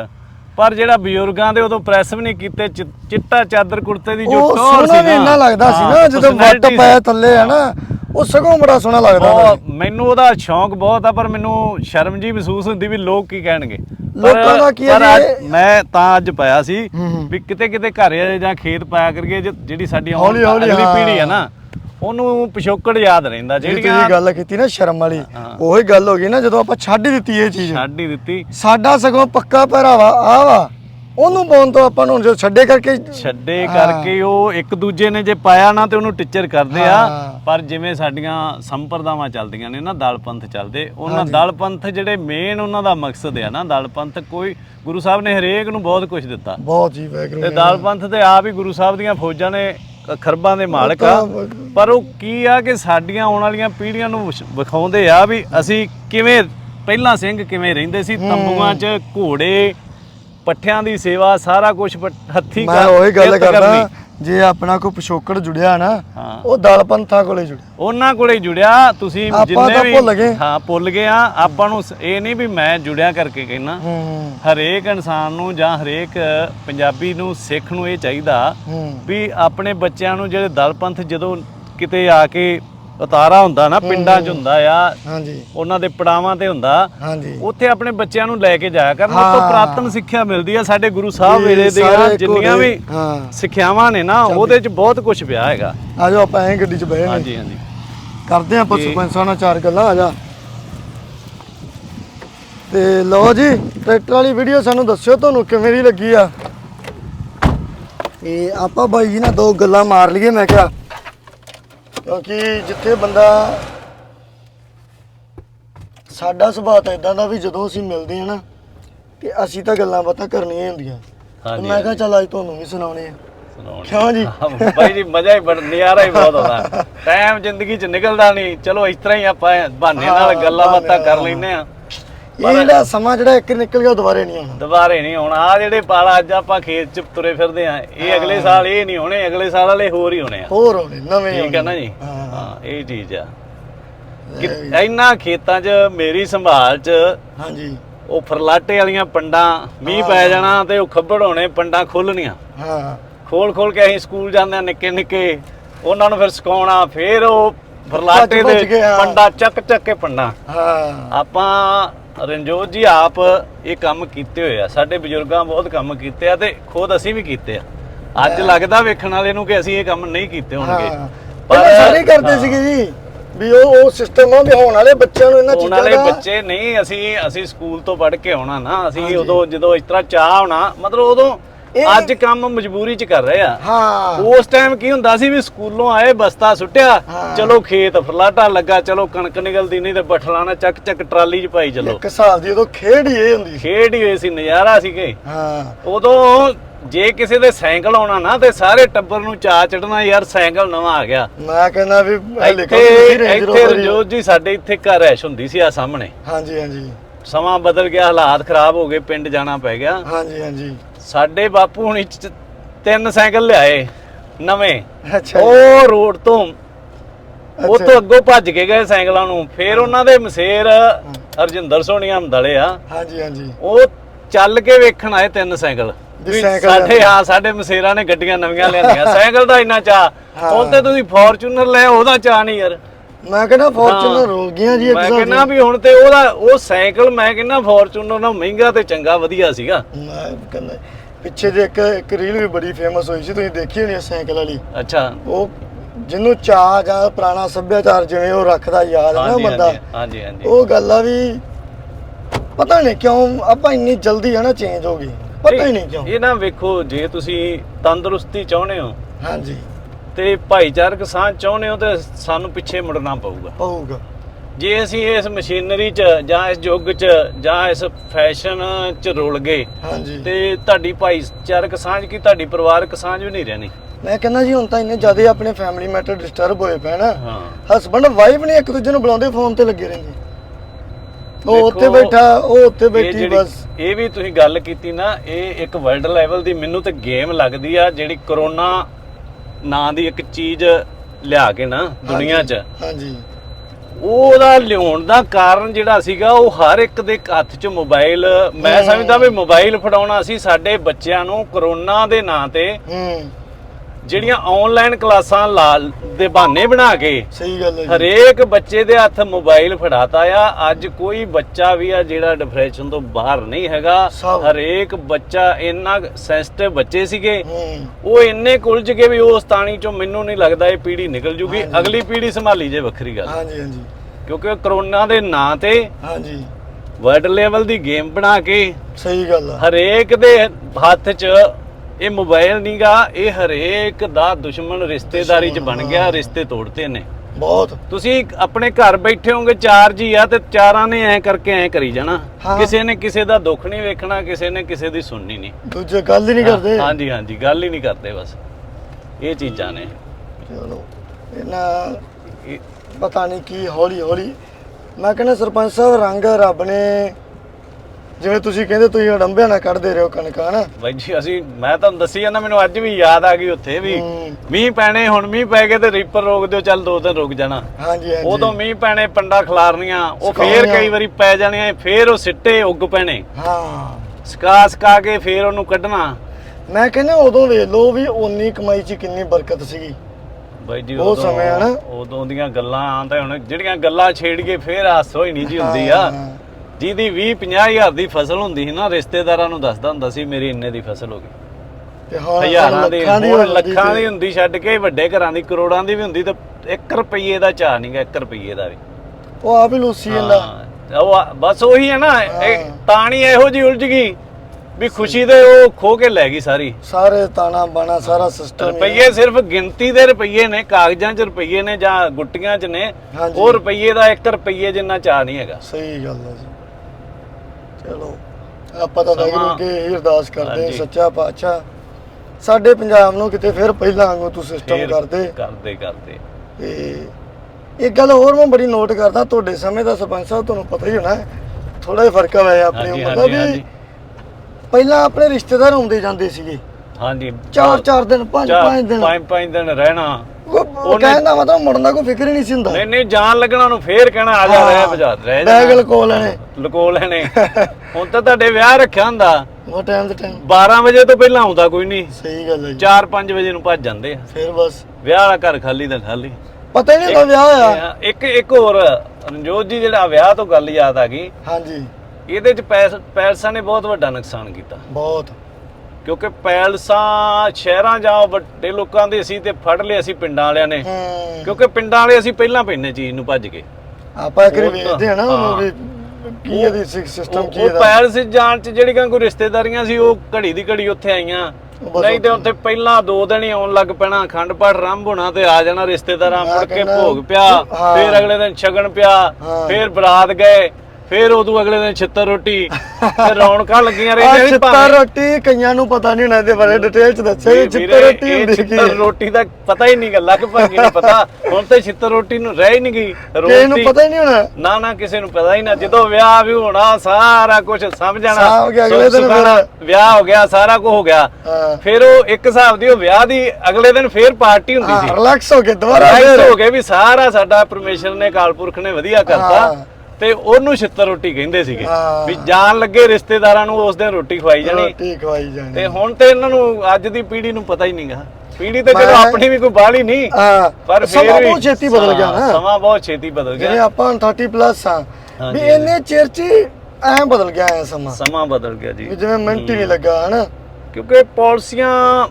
ਪਰ ਜਿਹੜਾ ਬਜ਼ੁਰਗਾਂ ਦੇ ਉਦੋਂ ਪ੍ਰੈਸ ਵੀ ਨਹੀਂ ਕੀਤੇ ਚਿ- ਚਿੱਟਾ ਚਾਦਰ ਕੁੜਤੇ ਦੀ ਜੋ ਉਹ ਟੌਰ ਸੀ ਸੋਹਣਾ ਵੀ ਇੰਨਾ ਲੱਗਦਾ ਸੀ ਨਾ ਹਾਂ, ਜਦੋਂ ਵੱਟ personality। ਥੱਲੇ ਹੈ ਨਾ ਉਹ ਸਗੋਂ ਬੜਾ ਸੋਹਣਾ ਲੱਗਦਾ ਬਹੁਤ ਮੈਨੂੰ ਉਹਦਾ ਸ਼ੌਂਕ ਬਹੁਤ ਆ ਪਰ ਮੈਨੂੰ ਸ਼ਰਮ ਜੀ ਮਹਿਸੂਸ ਹੁੰਦੀ ਵੀ ਲੋਕ ਕੀ ਕਹਿਣਗੇ ਪਰ- ਲੋਕਾਂ ਦਾ ਕੀ ਹੈ ਪਰ ਜੀ, ਅੱਜ ਮੈਂ ਤਾਂ ਅੱਜ ਪਾਇਆ ਸੀ ਹੂੰ, ਹੂੰ। ਵੀ ਕਿਤੇ ਕਿਤੇ ਘਰ ਜਾਂ ਖੇਤ ਪਾਇਆ ਕਰੀਏ ਜੇ- ਜਿਹੜੀ ਸਾਡੀ ਆਉਣ ਹੌਲੀ- ਹੌਲੀ, ਅਗਲੀ ਹਾਂ। ਪੀੜ੍ਹੀ ਹੈ ਨਾ ਉਹਨੂੰ ਪਿਛੋਕੜ ਯਾਦ ਰਹਿੰਦਾ ਜਿਹੜੀ ਜਿਹੜੀਆਂ ਤੁਸੀਂ ਗੱਲ ਕੀਤੀ ਨਾ ਸ਼ਰਮ ਵਾਲੀ। ਉਹੀ ਗੱਲ ਹੋ ਗਈ ਨਾ ਜਦੋਂ ਆਪਾਂ ਛੱਡ ਹੀ ਦਿੱਤੀ ਇਹ ਚੀਜ਼। ਛੱਡ ਹੀ ਦਿੱਤੀ। ਸਾਡਾ ਸਗੋਂ ਪੱਕਾ ਪਹਿਰਾਵਾ ਆ ਵਾ। ਉਹਨੂੰ ਪਾਉਣ ਤੋਂ ਆਪਾਂ ਨੂੰ ਜੋ ਛੱਡੇ ਕਰਕੇ ਛੱਡੇ। ਕਰਕੇ ਉਹ ਇੱਕ ਦੂਜੇ ਨੇ ਜੇ ਪਾਇਆ ਨਾ ਤੇ ਉਹਨੂੰ ਟੀਚਰ ਕਰਦੇ ਆ। ਹਾਂ। ਪਰ ਜਿਵੇਂ ਸਾਡੀਆਂ ਸੰਪਰਦਾਵਾਂ ਚੱਲਦੀਆਂ ਨੇ ਨਾ ਦਲ ਪੰਥ ਚੱਲਦੇ ਉਹਨਾਂ ਦਲ ਪੰਥ ਜਿਹੜੇ ਮੇਨ ਉਹਨਾਂ ਦਾ ਮਕਸਦ ਆ ਨਾ ਦਲ ਪੰਥ ਕੋਈ ਗੁਰੂ ਸਾਹਿਬ ਨੇ ਹਰੇਕ ਨੂੰ ਬਹੁਤ ਕੁਝ ਦਿੱਤਾ। ਬਹੁਤ ਜੀ ਵੈਗਰੂ ਤੇ ਦਲ ਪੰਥ ਤੇ ਆਪ ਹੀ ਗੁਰੂ ਸਾਹਿਬ ਦੀਆਂ ਫੌਜਾਂ ਨੇ ਖਰਬਾਂ ਦੇ ਮਾਲਕ ਆ। ਪਰ ਉਹ ਕੀ ਆ ਕਿ ਸਾਡੀਆਂ ਆਉਣ ਵਾਲੀਆਂ ਪੀੜ੍ਹੀਆਂ ਨੂੰ ਵਿਖਾਉਂਦੇ ਆ ਵੀ ਅਸੀਂ ਕਿਵੇਂ ਪਹਿਲਾਂ ਸਿੰਘ ਕਿਵੇਂ ਰਹਿੰਦੇ ਸੀ? ਤੰਬੂਆਂ 'ਚ ਘੋੜੇ ਪੱਠਿਆਂ ਦੀ ਸੇਵਾ ਸਾਰਾ ਕੁਝ ਹੱਥੀ ਮੈਂ ਉਹੀ ਗੱਲ ਕਰਦਾ। ਜੇ ਆਪਣਾ ਕੋਈ ਪਿਛੋਕੜ ਜੁੜਿਆ ਨਾ ਹਾਂ। ਉਹ ਦਲ ਪੰਥਾਂ ਕੋਲੇ ਜੁੜਿਆ। ਉਹਨਾਂ ਕੋਲੇ ਜੁੜਿਆ ਤੁਸੀਂ ਆਪਾਂ ਜਿੰਨੇ ਤਾਂ ਵੀ ਭੁੱਲ ਗਏ। ਹਾਂ ਭੁੱਲ ਗਏ ਆ ਆਪਾਂ ਨੂੰ ਸ- ਇਹ ਨਹੀਂ ਵੀ ਮੈਂ ਜੁੜਿਆ ਕਰਕੇ ਕਹਿਣਾ। ਹੂੰ। ਹਰੇਕ ਇਨਸਾਨ ਨੂੰ ਜਾਂ ਹਰੇਕ ਪੰਜਾਬੀ ਨੂੰ ਸਿੱਖ ਨੂੰ ਇਹ ਚਾਹੀਦਾ ਹੂੰ। ਵੀ ਆਪਣੇ ਬੱਚਿਆਂ ਨੂੰ ਜਿਹੜੇ ਦਲ ਪੰਥ ਜਦੋਂ ਕਿਤੇ ਆ ਕੇ ਉਤਾਰਾ ਹੁੰਦਾ ਨਾ ਪਿੰਡਾਂ 'ਚ ਹੁੰਦਾ ਆ ਹਾਂਜੀ। ਉਹਨਾਂ ਦੇ ਪੜਾਵਾਂ ਤੇ ਹੁੰਦਾ। ਹਾਂਜੀ। ਉੱਥੇ ਆਪਣੇ ਬੱਚਿਆਂ ਨੂੰ ਲੈ ਕੇ ਜਾਇਆ ਕਰਨ। ਤੋਂ ਹਾਂ। ਪ੍ਰਾਤਨ ਸਿੱਖਿਆ ਮਿਲਦੀ ਆ। ਸਾਡੇ ਗੁਰੂ ਸਾਹਿਬ ਵੇਲੇ ਦੀਆਂ ਜਿੰਨੀਆਂ ਵੀ ਹਾਂ। ਸਿੱਖਿਆਵਾਂ ਨੇ ਨਾ ਉਹਦੇ 'ਚ ਬਹੁਤ ਕੁਝ ਪਿਆ ਹੈਗਾ। ਆ ਜਾਓ ਆਪਾਂ ਐਂ ਗੱਡੀ 'ਚ ਬਹਿ ਹਾਂਜੀ ਹਾਂਜੀ। ਕਰਦੇ ਆਪਾਂ। ਸਰਪੰਚ ਸਾਹਿਬ ਨਾਲ ਚਾਰ ਗੱਲਾਂ ਆ ਜਾ। ਤੇ ਲਓ ਜੀ ਟਰੈਕਟਰ ਵਾਲੀ ਵੀਡੀਓ ਸਾਨੂੰ ਦੱਸਿਓ ਤੁਹਾਨੂੰ ਕਿਵੇਂ ਦੀ ਲੱਗੀ ਆ। ਇਹ ਆਪਾਂ ਬਾਈ ਜੀ ਨਾਲ ਦੋ ਗੱਲਾਂ ਮਾਰ ਲਈਏ ਮੈਂ ਕਿਹਾ। ਕਿਉਂਕਿ ਜਿੱਥੇ ਬੰਦਾ ਸਾਡਾ ਸੁਭਾਅ ਤਾਂ ਇਦਾਂ ਦਾ ਵੀ ਜਦੋਂ ਅਸੀਂ ਮਿਲਦੇ ਹਾਂ ਨਾ ਤੇ ਅਸੀਂ ਤਾਂ ਗੱਲਾਂ ਬਾਤਾਂ ਕਰਨੀਆਂ ਹੀ ਹੁੰਦੀਆਂ। ਤੇ ਹਾਂਜੀ, ਮੈਂ ਕਿਹਾ ਚੱਲ ਅੱਜ ਤੁਹਾਨੂੰ ਵੀ ਸੁਣਾਉਣੇ ਆ ਸੁਣਾਉਣ। ਕਿਉਂ ਜੀ? ਬਾਈ ਜੀ ਮਜ਼ਾ ਹੀ ਬੜ ਨਜ਼ਾਰਾ ਹੀ ਬਹੁਤ ਆਉਂਦਾ। ਟਾਈਮ ਜ਼ਿੰਦਗੀ 'ਚ ਨਿਕਲਦਾ ਨਹੀਂ। ਚਲੋ ਇਸ ਤਰ੍ਹਾਂ ਹੀ ਆਪਾਂ ਬਹਾਨੇ ਨਾਲ ਹਾਂ, ਗੱਲਾਂ ਬਾਤਾਂ ਬਹਾਨੇ ਕਰ ਨਾਲ। ਲੈਨੇ ਆ ਇਹ ਜਿਹੜਾ ਸਮਾਂ ਜਿਹੜਾ ਇੱਕ ਨਿਕਲ ਗਿਆ ਦੁਬਾਰੇ ਨਹੀਂ ਆਉਣਾ। ਦੁਬਾਰੇ ਨਹੀਂ ਆਉਣਾ। ਆ ਜਿਹੜੇ ਪਾਲਾ ਅੱਜ ਆਪਾਂ ਖੇਤ 'ਚ ਤੁਰੇ ਫਿਰਦੇ ਆ ਇਹ ਅਗਲੇ ਸਾਲ ਇਹ ਨਹੀਂ ਹੋਣੇ ਅਗਲੇ ਸਾਲ ਵਾਲੇ ਹੋਰ ਹੀ ਹੋਣੇ ਆ। ਹੋਰ ਹੋਣੇ ਨਵੇਂ ਠੀਕ ਹੈ ਨਾ। ਜੀ? ਹਾਂ। ਇਹ ਚੀਜ਼ ਆ। ਇੰਨਾ ਖੇਤਾਂ 'ਚ ਮੇਰੀ ਸੰਭਾਲ 'ਚ ਹਾਂਜੀ। ਉਹ ਫਰਲਾਟੇ ਵਾਲੀਆਂ ਪੰਡਾਂ ਮੀਂਹ ਪੈ ਜਾਣਾ ਤੇ ਉਹ ਖੱਬੜ ਹੋਣੇ ਪੰਡਾਂ ਖੁੱਲਣੀਆਂ। ਹਾਂ। ਖੋਲ ਖੋਲ ਕੇ ਅਸੀਂ ਸਕੂਲ ਜਾਂਦੇ ਆ ਨਿੱਕੇ ਨਿੱਕੇ ਉਹਨਾਂ ਨੂੰ ਫਿਰ ਸਿਕਾਉਣਾ ਫਿਰ ਉਹ ਫਰਲਾਟੇ ਭੱਜ ਦੇ ਹਾਂ। ਪੰਡਾ ਚੱਕ ਚੱਕ ਕੇ ਪੰਡਾ। ਹਾਂ। ਆਪਾਂ ਰਣਜੋਤ ਜੀ ਆਪ ਇਹ ਕੰਮ ਕੀਤੇ ਹੋਏ ਆ। ਸਾਡੇ ਬਜ਼ੁਰਗਾਂ ਬਹੁਤ ਕੰਮ ਕੀਤੇ ਆ ਤੇ ਖੁਦ ਅਸੀਂ ਵੀ ਕੀਤੇ ਆ। ਅੱਜ ਲੱਗਦਾ ਵੇਖਣ ਵਾਲੇ ਨੂੰ ਕਿ ਅਸੀਂ ਇਹ ਕੰਮ ਨਹੀਂ ਕੀਤੇ ਹੋਣਗੇ। ਹਾਂ। ਪਰ ਸਾਰੇ ਕਰਦੇ ਸੀਗੇ ਜੀ ਵੀ ਉਹ ਉਹ ਸਿਸਟਮ ਆ ਵੀ ਹੋਣ ਵਾਲੇ ਬੱਚਿਆਂ ਨੂੰ ਇਹਨਾਂ ਉਹਨਾਂ ਚੀਜ਼ਾਂ ਵਾਲੇ ਦਾ ਬੱਚੇ ਨਹੀਂ ਅਸੀਂ ਅਸੀਂ ਸਕੂਲ ਤੋਂ ਪੜ੍ਹ ਕੇ ਆਉਣਾ ਨਾ। ਅਸੀਂ ਉਦੋਂ ਜਦੋਂ ਇਸ ਤਰ੍ਹਾਂ ਚਾਹ ਹੋਣਾ ਮਤਲਬ ਉਦੋਂ ਅੱਜ ਕੰਮ ਮਜਬੂਰੀ ਚ ਕਰ ਰਹੇ ਆ। ਹਾਂ। ਉਸ ਟਾਈਮ ਕੀ ਹੁੰਦਾ ਸੀ ਵੀ ਸਕੂਲੋਂ ਆਏ ਬਸਤਾ ਸੁੱਟਿਆ। ਚਲੋ ਖੇਤ ਫਲਾਟਾ ਲੱਗਾ ਚਲੋ ਕਣਕ ਨਿਕਲਦੀ ਨਹੀਂ ਤੇ ਬਠਲਾ ਨਾ ਚੱਕ ਚੱਕ ਟਰਾਲੀ 'ਚ ਪਾਈ ਚਲੋ। ਇੱਕ ਹਿਸਾਬ ਦੀ ਉਦੋਂ ਖੇਡ ਹੀ ਇਹ ਹੁੰਦੀ ਸੀ। ਖੇਡ ਹੀ ਹੋਈ ਸੀ ਨਜ਼ਾਰਾ ਸੀਗੇ। ਹਾਂ। ਉਦੋਂ ਜੇ ਕਿਸੇ ਦੇ ਸਾਈਕਲ ਆਉਣਾ ਨਾ ਤੇ ਸਾਰੇ ਟੱਬਰ ਨੂੰ ਚਾ ਚੜਨਾ ਯਾਰ ਸਾਈਕਲ ਨਵਾਂ ਆ ਗਿਆ। ਮੈਂ ਕਹਿੰਦਾ ਵੀ ਇੱਥੇ ਤੁਸੀਂ ਰੇਂਜ ਇੱਥੇ ਰੋਵਰ ਹੀ ਹੋ। ਰਣਜੋਤ ਜੀ ਸਾਡੇ ਇੱਥੇ ਘਰ ਐਸ਼ ਹੁੰਦੀ ਸੀ ਆ ਸਾਹਮਣੇ। ਹਾਂਜੀ ਹਾਂਜੀ। ਸਮਾਂ ਬਦਲ ਗਿਆ ਹਾਲਾਤ ਖਰਾਬ ਹੋ ਗਏ ਪਿੰਡ ਜਾਣਾ ਪੈ ਗਿਆ। ਹਾਂਜੀ ਹਾਂਜੀ। ਸਾਡੇ ਬਾਪੂ ਹੁਣੀ ਚ- ਤਿੰਨ ਸਾਈਕਲ ਲਿਆਏ ਨਵੇਂ। ਅੱਛਾ ਜੀ, ਉਹ ਰੋਡ ਤੋਂ ਅੱਛਾ। ਉੱਥੋਂ ਅੱਗੋਂ ਭੱਜ ਕੇ ਗਏ ਸਾਈਕਲਾਂ ਨੂੰ। ਫਿਰ ਉਹਨਾਂ ਦੇ ਮਸੇਰ ਅਰਜਿੰਦਰ ਸੋਨੀਆ ਹਮਦਲੇ ਆ। ਹਾਂਜੀ ਹਾਂਜੀ। ਉਹ ਚੱਲ ਕੇ ਵੇਖਣ ਆਏ ਤਿੰਨ ਸਾਈਕਲ। ਵੀ ਵੀ ਸਾਈਕਲ ਸਾਡੇ। ਹਾਂ ਸਾਡੇ ਮਸੇਰਾਂ ਨੇ ਗੱਡੀਆਂ ਨਵੀਆਂ ਲਿਆਂਦੀਆਂ। ਸਾਈਕਲ ਦਾ ਇੰਨਾ ਚਾ ਹਾਂ। ਹੁਣ ਤੇ ਤੁਸੀਂ ਫੋਰਚੂਨਰ ਲੈ ਉਹਦਾ ਚਾ ਨਹੀਂ ਯਾਰ। ਮੈਂ ਕਹਿੰਦਾ। ਫੋਰਚੂਨਰ ਹੋ ਗਈਆਂ ਜੀ ਇੱਕ ਮੈਂ ਹਿਸਾਬ ਕਹਿੰਦਾ ਵੀ ਹੁਣ ਤੇ ਉਹਦਾ ਉਹ ਸਾਈਕਲ ਮੈਂ ਕਹਿੰਦਾ ਫੋਰਚੂਨਰ ਨਾਲ ਮਹਿੰਗਾ ਤੇ ਚੰਗਾ ਵਧੀਆ ਸੀਗਾ। ਮੈਂ ਕਹਿੰਦਾ ਪਿੱਛੇ ਜੇ ਇੱਕ ਇੱਕ ਰੀਲ ਵੀ ਬੜੀ ਫੇਮਸ ਹੋਈ ਸੀ ਤੁਸੀਂ ਦੇਖੀ ਹੋਣੀ ਸਾਈਕਲ ਵਾਲੀ? ਅੱਛਾ। ਉਹ ਜਿਹਨੂੰ ਚਾਹ ਜਾਂ ਪੁਰਾਣਾ ਸੱਭਿਆਚਾਰ ਜਿਵੇਂ ਉਹ ਰੱਖਦਾ ਯਾਦ ਹੈ ਨਾ ਹਾਂਜੀ ਬੰਦਾ? ਹਾਂਜੀ ਹਾਂਜੀ ਹਾਂਜੀ। ਉਹ ਗੱਲ ਆ ਵੀ ਪਤਾ ਨਹੀਂ ਕਿਉਂ ਆਪਾਂ ਇੰਨੀ ਜਲਦੀ ਹੈ ਨਾ ਚੇਂਜ ਹੋ ਗਈ। ਪਤਾ ਹੀ ਨਹੀਂ ਕਿਉਂ। ਇਹ ਨਾ ਵੇਖੋ ਜੇ ਤੁਸੀਂ ਤੰਦਰੁਸਤੀ ਚਾਹੁੰਦੇ ਹੋ ਹਾਂਜੀ। ਤੇ ਭਾਈਚਾਰਕ ਸਾਂਝ ਚਾਹੁੰਦੇ ਹੋ ਤੇ ਸਾਨੂੰ ਪਿੱਛੇ ਮੁੜਨਾ ਪਊਗਾ। ਪਊਗਾ। ਜੇ ਅਸੀਂ ਇਸ ਮਸ਼ੀਨਰੀ 'ਚ ਜਾਂ ਇਸ ਯੁੱਗ 'ਚ ਜਾਂ ਇਸ ਫੈਸ਼ਨ 'ਚ ਰੁਲ ਗਏ ਹਾਂਜੀ। ਤੇ ਤੁਹਾਡੀ ਭਾਈਚਾਰਕ ਸਾਂਝ ਕੀ ਤੁਹਾਡੀ ਪਰਿਵਾਰਕ ਸਾਂਝ ਵੀ ਨਹੀਂ ਰਹਿਣੀ? ਮੈਂ ਕਹਿੰਦਾ ਜੀ ਹੁਣ ਤਾਂ ਇੰਨੇ ਜ਼ਿਆਦਾ ਆਪਣੇ ਫੈਮਿਲੀ ਮੈਟਰ ਡਿਸਟਰਬ ਹੋਏ ਪਏ ਨਾ। ਹਾਂ। ਹਸਬੰਡ ਵਾਈਫ ਨੇ ਇੱਕ ਦੂਜੇ ਨੂੰ ਬੁਲਾਉਂਦੇ ਫੋਨ ਤੇ ਲੱਗੇ ਰਹਿੰਦੇ। ਉਹ ਉੱਥੇ ਬੈਠਾ ਉਹ ਉੱਥੇ ਬੈਠੀ ਬਸ। ਇਹ ਵੀ ਤੁਸੀਂ ਗੱਲ ਕੀਤੀ ਨਾ ਇਹ ਇੱਕ ਵਰਲਡ ਲੈਵਲ ਦੀ ਮੈਨੂੰ ਤੇ ਗੇਮ ਲੱਗਦੀ ਆ ਜਿਹੜੀ ਕਰੋਨਾ ਨਾਂ ਦੀ ਇੱਕ ਚੀਜ਼ ਲਿਆ ਕੇ ਨਾ ਦੁਨੀਆ 'ਚ। ਹਾਂਜੀ। ਉਹਦਾ ਲਿਆਉਣ ਦਾ ਕਾਰਨ ਜਿਹੜਾ ਸੀਗਾ ਉਹ ਹਰ ਇੱਕ ਦੇ ਹੱਥ 'ਚ ਮੋਬਾਈਲ ਮੈਂ। ਸਮਝਦਾ ਵੀ ਮੋਬਾਈਲ ਫੜਾਉਣਾ ਸੀ ਸਾਡੇ ਬੱਚਿਆਂ ਨੂੰ ਕਰੋਨਾ ਦੇ ਨਾਂ ਤੇ ਹੂੰ ਜਿਹੜੀਆਂ ਆਨਲਾਈਨ ਕਲਾਸਾਂ ਲਾ ਦੇ ਬਹਾਨੇ ਬਣਾ ਕੇ ਸਹੀ ਗੱਲ ਹੈ ਜੀ। ਹਰੇਕ ਬੱਚੇ ਦੇ ਹੱਥ ਮੋਬਾਈਲ ਫੜਾਤਾ ਆ। ਅੱਜ ਕੋਈ ਬੱਚਾ ਵੀ ਆ ਜਿਹੜਾ ਡਿਪਰੈਸ਼ਨ ਤੋਂ ਬਾਹਰ ਨਹੀਂ ਹੈਗਾ। ਸਭ। ਹਰੇਕ ਬੱਚਾ ਇੰਨਾ ਸੈਂਸਿਟਿਵ ਬੱਚੇ ਸੀਗੇ। ਹੂੰ। ਉਹ ਇੰਨੇ ਕੁਲਝ ਗਏ ਵੀ ਉਸ ਤਾਣੀ ਚੋਂ ਮੈਨੂੰ ਨਹੀਂ ਲੱਗਦਾ ਇਹ ਪੀੜ੍ਹੀ ਨਿਕਲ ਜੂਗੀ। ਅਗਲੀ ਪੀੜ੍ਹੀ ਸੰਭਾਲੀ ਜੇ ਵੱਖਰੀ ਗੱਲ। ਹਾਂਜੀ ਹਾਂਜੀ। ਕਿਉਂਕਿ ਕਰੋਨਾ ਦੇ ਨਾਂ ਤੇ ਹਾਂਜੀ। ਵਰਲਡ ਲੈਵਲ ਦੀ ਗੇਮ ਬਣਾ ਕੇ ਸਹੀ ਗੱਲ ਆ। ਹਰੇਕ ਦੇ ਹੱਥ 'ਚ ਇਹ ਮੋਬਾਈਲ ਨਹੀਂਗਾ ਇਹ ਹਰੇਕ ਦਾ ਦੁਸ਼ਮਣ ਰਿਸ਼ਤੇਦਾਰੀ 'ਚ ਬਣ ਗਿਆ ਰਿਸ਼ਤੇ ਤੋੜਤੇ ਨੇ। ਬਹੁਤ। ਤੁਸੀਂ ਆਪਣੇ ਘਰ ਬੈਠੇ ਹੋਗੇ ਚਾਰ ਜੀ ਆ ਤੇ ਚਾਰਾਂ ਨੇ ਐ ਕਰਕੇ ਐ ਕਰੀ ਜਾਣਾ। ਕਿਸੇ ਨੇ ਕਿਸੇ ਦਾ ਦੁੱਖ ਨਹੀਂ ਵੇਖਣਾ ਕਿਸੇ ਨੇ ਕਿਸੇ ਦੀ ਸੁਣਨੀ ਨਹੀਂ। ਦੂਜੇ ਗੱਲ ਹੀ ਨਹੀਂ ਕਰਦੇ। ਹਾਂਜੀ ਹਾਂਜੀ ਗੱਲ ਹੀ ਨਹੀਂ ਕਰਦੇ ਬਸ। ਇਹ ਚੀਜ਼ਾਂ ਨੇ। ਚਲੋ ਇਹਨਾਂ ਇਹ- ਪਤਾ ਨਹੀਂ ਕੀ ਹੌਲੀ ਹੌਲੀ ਮੈਂ ਕਹਿੰਦਾ ਸਰਪੰਚ ਸਾਹਿਬ ਰੰਗ ਰੱਬ ਨੇ ਜਿਵੇਂ ਤੁਸੀਂ ਕਹਿੰਦੇ ਤੁਸੀਂ ਅਡੰਬਿਆਂ ਨਾਲ ਕੱਢਦੇ ਰਹੋ ਕਣਕਾਂ ਨਾ ਬਾਈ ਜੀ ਅਸੀਂ ਮੈਂ ਤੁਹਾਨੂੰ ਦੱਸੀ ਜਾਂਦਾ ਮੈਨੂੰ ਅੱਜ ਵੀ ਯਾਦ ਆ ਗਈ ਉੱਥੇ ਵੀ। ਹੂੰ। ਮੀਂਹ ਪੈਣੇ ਹੁਣ ਮੀਂਹ ਪੈ ਗਏ ਤੇ ਰੀਪਰ ਰੋਕ ਦਿਓ ਚੱਲ ਦੋ ਦਿਨ ਰੁਕ ਜਾਣਾ। ਹਾਂਜੀ ਹਾਂਜੀ। ਉਦੋਂ ਮੀਂਹ ਪੈਣੇ ਪੰਡਾ ਖਲਾਰਨੀਆਂ ਉਹ ਫੇਰ ਸੁਕਾਉਣੀਆਂ। ਕਈ ਵਾਰੀ ਪੈ ਜਾਣੀਆਂ ਫੇਰ ਉਹ ਸਿੱਟੇ ਉੱਗ ਪੈਣੇ। ਹਾਂ। ਸਕਾ ਸਕਾ ਕੇ ਫੇਰ ਉਹਨੂੰ ਕੱਢਣਾ। ਮੈਂ ਕਹਿੰਦਾ ਉਦੋਂ ਵੇਖ ਲਓ ਵੀ ਓਨੀ ਕਮਾਈ 'ਚ ਕਿੰਨੀ ਬਰਕਤ ਸੀਗੀ। ਬਾਈ ਜੀ ਉਹ ਸਮੇਂ ਆ ਨਾ। ਉਦੋਂ ਦੀਆਂ ਗੱਲਾਂ ਆਂ ਤਾਂ ਹੁਣ ਜਿਹੜੀਆਂ ਗੱਲਾਂ ਛੇੜੀਏ ਫੇਰ ਹਾਸੋ ਹੀ ਨਹੀਂ ਜੀ ਹੁੰਦੀ ਆ। ਹਾਂ। ਜਿਹਦੀ 20 50 ਹਜ਼ਾਰ ਦੀ ਫਸਲ ਹੁੰਦੀ ਸੀ ਨਾ ਰਿਸ਼ਤੇਦਾਰਾਂ ਨੂੰ ਦੱਸਦਾ ਹੁੰਦਾ ਸੀ ਮੇਰੀ ਇੰਨੇ ਦੀ ਫਸਲ ਹੋ ਗਈ। ਤੇ ਹਜ਼ਾਰਾਂ ਦੀ ਲੱਖਾਂ ਦੀ ਲੱਖਾਂ ਤੇ- ਹੁੰਦੀ ਛੱਡ ਕੇ ਵੱਡੇ ਘਰਾਂ ਦੀ ਕਰੋੜਾਂ ਦੀ ਵੀ ਹੁੰਦੀ ਤਾਂ 1 ਰੁਪਏ ਦਾ ਚਾਹ ਨਹੀਂਗਾ 1 ਰੁਪਏ ਦਾ ਵੀ। ਉਹ ਆਪ ਹੀ ਲੂਸੀ ਜਾਂਦਾ। ਹਾਂ, ਉਹ ਆ- ਬਸ ਉਹੀ ਹੈ ਨਾ ਇਹ। ਤਾਣੀ ਇਹੋ ਜੀ ਉਲਝ ਗਈ ਵੀ ਖੁਸ਼ੀ ਦੇ ਉਹ ਖੋ ਕੇ ਲੈ ਗਈ ਸਾਰੀ। ਸਾਰੇ ਤਾਣਾ ਬਾਣਾ ਸਾਰਾ ਸਿਸਟਮ ਰੁਪਈਏ ਸਿਰਫ ਗਿਣਤੀ ਦੇ ਰੁਪਈਏ ਨੇ ਕਾਗਜ਼ਾਂ 'ਚ ਰੁਪਈਏ ਨੇ ਜਾਂ ਗੁੱਟੀਆਂ 'ਚ ਨੇ ਹਾਂਜੀ। ਉਹ ਰੁਪਈਏ ਦਾ 1 ਰੁਪਈਏ ਜਿੰਨਾ ਚਾਹ ਨਹੀਂ ਹੈਗਾ। ਸਹੀ ਗੱਲ ਹੈ ਜੀ। ਚਲੋ। ਆਪਾਂ ਤਾਂ ਵਾਹਿਗੁਰੂ ਅੱਗੇ ਇਹ ਅਰਦਾਸ ਕਰਦੇ ਹਾਂ ਹਾਂਜੀ। ਸੱਚਾ ਪਾਤਸ਼ਾਹ। ਸਾਡੇ ਪੰਜਾਬ ਨੂੰ ਕਿਤੇ ਫਿਰ ਪਹਿਲਾਂ ਵਾਂਗੂ ਤੂੰ ਸਿਸਟਮ ਫੇਰ ਕਰਦੇ। ਕਰਦੇ ਕਰਦੇ। ਤੇ ਇੱਕ ਗੱਲ ਹੋਰ ਮੈਂ ਬੜੀ ਨੋਟ ਕਰਦਾ ਤੁਹਾਡੇ ਸਮੇਂ ਦਾ ਸਰਪੰਚ ਸਾਹਿਬ ਤੁਹਾਨੂੰ ਪਤਾ ਹੀ ਹੋਣਾ ਥੋੜਾ ਜਿਹਾ ਫ਼ਰਕ ਹੋਇਆ ਆਪਣੀ ਹਾਂਜੀ ਉਮਰ ਦਾ ਹਾਂਜੀ ਵੀ ਹਾਂਜੀ। ਪਹਿਲਾਂ ਆਪਣੇ ਰਿਸ਼ਤੇਦਾਰ ਆਉਂਦੇ ਜਾਂਦੇ ਸੀਗੇ। ਹਾਂਜੀ ਚਾਰ ਚਾਰ ਦਿਨ ਪੰਜ ਪੰਜ ਦਿਨ। ਪੰਜ ਪੰਜ ਦਿਨ ਰਹਿਣਾ। ਉਹ- ਉਹ ਉਹਨੇ- ਕਹਿਣ ਦਾ ਮਤਲਬ ਮੁੜਨ ਦਾ ਕੋਈ ਫਿਕਰ ਹੀ ਨਹੀਂ ਸੀ ਹੁੰਦਾ। ਨਹੀਂ ਨਹੀਂ ਜਾਨ ਲੱਗਣਾ ਨੂੰ ਫੇਰ ਕਹਿਣਾ ਆ ਜਾ ਰਹਿ ਬਜਾ ਰਹਿ ਜਾ। ਬੈਗ ਲਕੋ ਲੈਣੇ। ਲਕੋ ਲੈਣੇ। ਹੁਣ ਤਾਂ ਤੁਹਾਡੇ ਵਿਆਹ ਰੱਖਿਆ ਹੁੰਦਾ। ਉਹ ਟਾਈਮ ਤੇ ਟਾਈਮ 12 ਵਜੇ ਤੋਂ ਪਹਿਲਾਂ ਆਉਂਦਾ ਕੋਈ ਨਹੀਂ। ਸਹੀ ਗੱਲ ਹੈ ਜੀ। 4-5 ਵਜੇ ਨੂੰ ਭੱਜ ਜਾਂਦੇ ਆ। ਫਿਰ ਬਸ। ਵਿਆਹ ਵਾਲਾ ਘਰ ਖਾਲੀ ਤਾਂ ਖਾਲੀ। ਪਤਾ ਹੀ ਨਹੀਂ ਹੁੰਦਾ ਵਿਆਹ ਹੋਇਆ। ਇੱਕ ਇੱਕ ਹੋਰ ਰਣਜੋਤ ਜੀ ਜਿਹੜਾ ਵਿਆਹ ਤੋਂ ਗੱਲ ਯਾਦ ਆ ਗਈ ਹਾਂਜੀ। ਇਹਦੇ ਚ ਪੈਸ ਪੈਲਸਾਂ ਨੇ ਬਹੁਤ ਵੱਡਾ ਨੁਕਸਾਨ ਕੀਤਾ। ਬਹੁਤ। ਕਿਉਂਕਿ ਪੈਲਸਾਂ ਸ਼ਹਿਰਾਂ ਜਾਂ ਵੱਡੇ ਲੋਕਾਂ ਦੇ ਸੀ ਤੇ ਫੜ ਲਏ ਅਸੀਂ ਪਿੰਡਾਂ ਵਾਲਿਆਂ ਨੇ ਕਿਉਂਕਿ ਪਿੰਡਾਂ ਵਾਲੇ ਅਸੀਂ ਪਹਿਲਾਂ ਪੈਨੇ ਚੀਜ਼ ਨੂੰ ਭੱਜ ਕੇ ਆਪਾਂ ਉਹ ਤਾਂ- ਵੇਖਦੇ ਆ ਨਾ ਉਹਨੂੰ। ਵੀ ਕੀ ਇਹਦੀ ਸਿਸਟਮ ਕੀ ਉਹ ਇਹਦਾ ਪੈਲਸ ਜਾਣ ਚ ਜਿਹੜੀਆਂ ਕੋਈ ਰਿਸ਼ਤੇਦਾਰੀਆਂ ਸੀ ਉਹ ਘੜੀ ਦੀ ਘੜੀ ਉੱਥੇ ਆਈਆਂ ਉਹ ਨਹੀਂ ਤੇ ਉੱਥੇ- ਪਹਿਲਾਂ ਦੋ ਦਿਨ ਹੀ ਆਉਣ ਲੱਗ ਪੈਣਾ ਅਖੰਡ ਪਾਠ ਆਰੰਭ ਹੋਣਾ ਤੇ ਆ ਜਾਣਾ ਰਿਸ਼ਤੇਦਾਰਾਂ ਮੁੜ ਕੇ ਭੋਗ ਪਿਆ। ਫਿਰ ਅਗਲੇ ਦਿਨ ਛਗਣ ਪਿਆ। ਫਿਰ ਬਰਾਤ ਗਏ ਫਿਰ ਉਦੋਂ ਅਗਲੇ ਦਿਨ ਛਿੱਤਰ ਰੋਟੀ ਤੇ ਰੌਣਕਾਂ ਲੱਗੀਆਂ ਆ ਰਹਿੰਦੀਆਂ ਸੀ ਚਿੱਟਾ ਰੋਟੀ ਕਈਆਂ ਨੂੰ ਪਤਾ ਨਹੀਂ ਹੁੰਦਾ ਇਹਦੇ ਬਾਰੇ ਡਿਟੇਲ ਚ ਦੱਸਿਆ ਚਿੱਟਾ ਰੋਟੀ ਹੁੰਦੀ ਕੀ ਛਿੱਤਰ ਹੈ? ਰੋਟੀ ਦਾ ਪਤਾ ਹੀ ਨਹੀਂ ਗਾ ਲਗਭਗ ਹੀ ਨਹੀਂ ਪਤਾ। ਹੁਣ ਤੇ ਛਿੱਤਰ ਰੋਟੀ ਨੂੰ ਰਹਿ ਹੀ ਨਹੀਂ ਗਈ। ਕਿਸੇ ਨੂੰ ਪਤਾ ਹੀ ਨਹੀਂ ਹੋਣਾ। ਨਾ ਨਾ ਕਿਸੇ ਨੂੰ ਪਤਾ ਹੀ ਨਾ। ਜਦੋਂ ਵਿਆਹ ਵੀ ਹੋਣਾ ਸਾਰਾ ਕੁਝ ਸਮਝ ਜਾਣਾ। ਸਾਂਭ ਕੇ ਅਗਲੇ ਦਿਨ ਸੁਖਾਣਾ, ਵਿਆਹ ਹੋ ਗਿਆ ਸਾਰਾ ਕੁਝ ਹੋ ਗਿਆ। ਹਾਂ। ਫਿਰ ਉਹ ਇੱਕ ਹਿਸਾਬ ਦੀ ਉਹ ਵਿਆਹ ਦੀ ਅਗਲੇ ਦਿਨ ਫੇਰ ਪਾਰਟੀ ਹੁੰਦੀ ਸੀ। ਰਿਲੈਕਸ ਹੋ ਕੇ ਦੁਬਾਰਾ ਹੋ ਗਏ ਵੀ ਸਾਰਾ ਸਾਡਾ ਪਰਮੇਸ਼ਰ ਨੇ ਕਾਲਪੁਰਖ ਨੇ ਵਧੀਆ ਕਰਤਾ। ਹਾਂ। ਤੇ ਉਹਨੂੰ ਛਿੱਤਰ ਰੋਟੀ ਕਹਿੰਦੇ ਸੀਗੇ। ਹਾਂ। ਵੀ ਜਾਣ ਲੱਗੇ ਰਿਸ਼ਤੇਦਾਰਾਂ ਨੂੰ ਉਸ ਦਿਨ ਰੋਟੀ ਖਵਾਈ ਜਾਣੀ। ਰੋਟੀ ਖਵਾਈ ਜਾਣੀ। ਤੇ ਹੁਣ ਤੇ ਇਹਨਾਂ ਨੂੰ ਅੱਜ ਦੀ ਪੀੜ੍ਹੀ ਨੂੰ ਪਤਾ ਹੀ ਨਹੀਂਗਾ। ਪੀੜ੍ਹੀ ਤੇ ਚਲੋ ਮੈਂ- ਆਪਣੀ ਵੀ ਕੋਈ ਬਾਹਲੀ ਨਹੀਂ ਹਾਂ। ਪਰ ਸਮਾਂ ਫੇਰ ਵੀ ਬਹੁਤ ਛੇਤੀ ਬਦਲ ਗਿਆ ਹਾਂ, ਨਾ ਸਮਾਂ ਬਹੁਤ ਛੇਤੀ ਬਦਲ ਜਿਵੇਂ ਗਿਆ ਆਪਾਂ ਹੁਣ 30 ਪਲੱਸ ਆ ਹਾਂਜੀ, ਵੀ ਇੰਨੇ ਚਿਰ ਚ ਐਂ ਬਦਲ ਗਿਆ ਐ ਸਮਾਂ। ਸਮਾਂ ਬਦਲ ਗਿਆ ਜੀ। ਵੀ ਜਿਵੇਂ ਮਿੰਟ ਹੀ ਨਹੀਂ ਲੱਗਾ ਹਨਾ। ਕਿਉਂਕਿ ਪਾਲਿਸੀਆਂ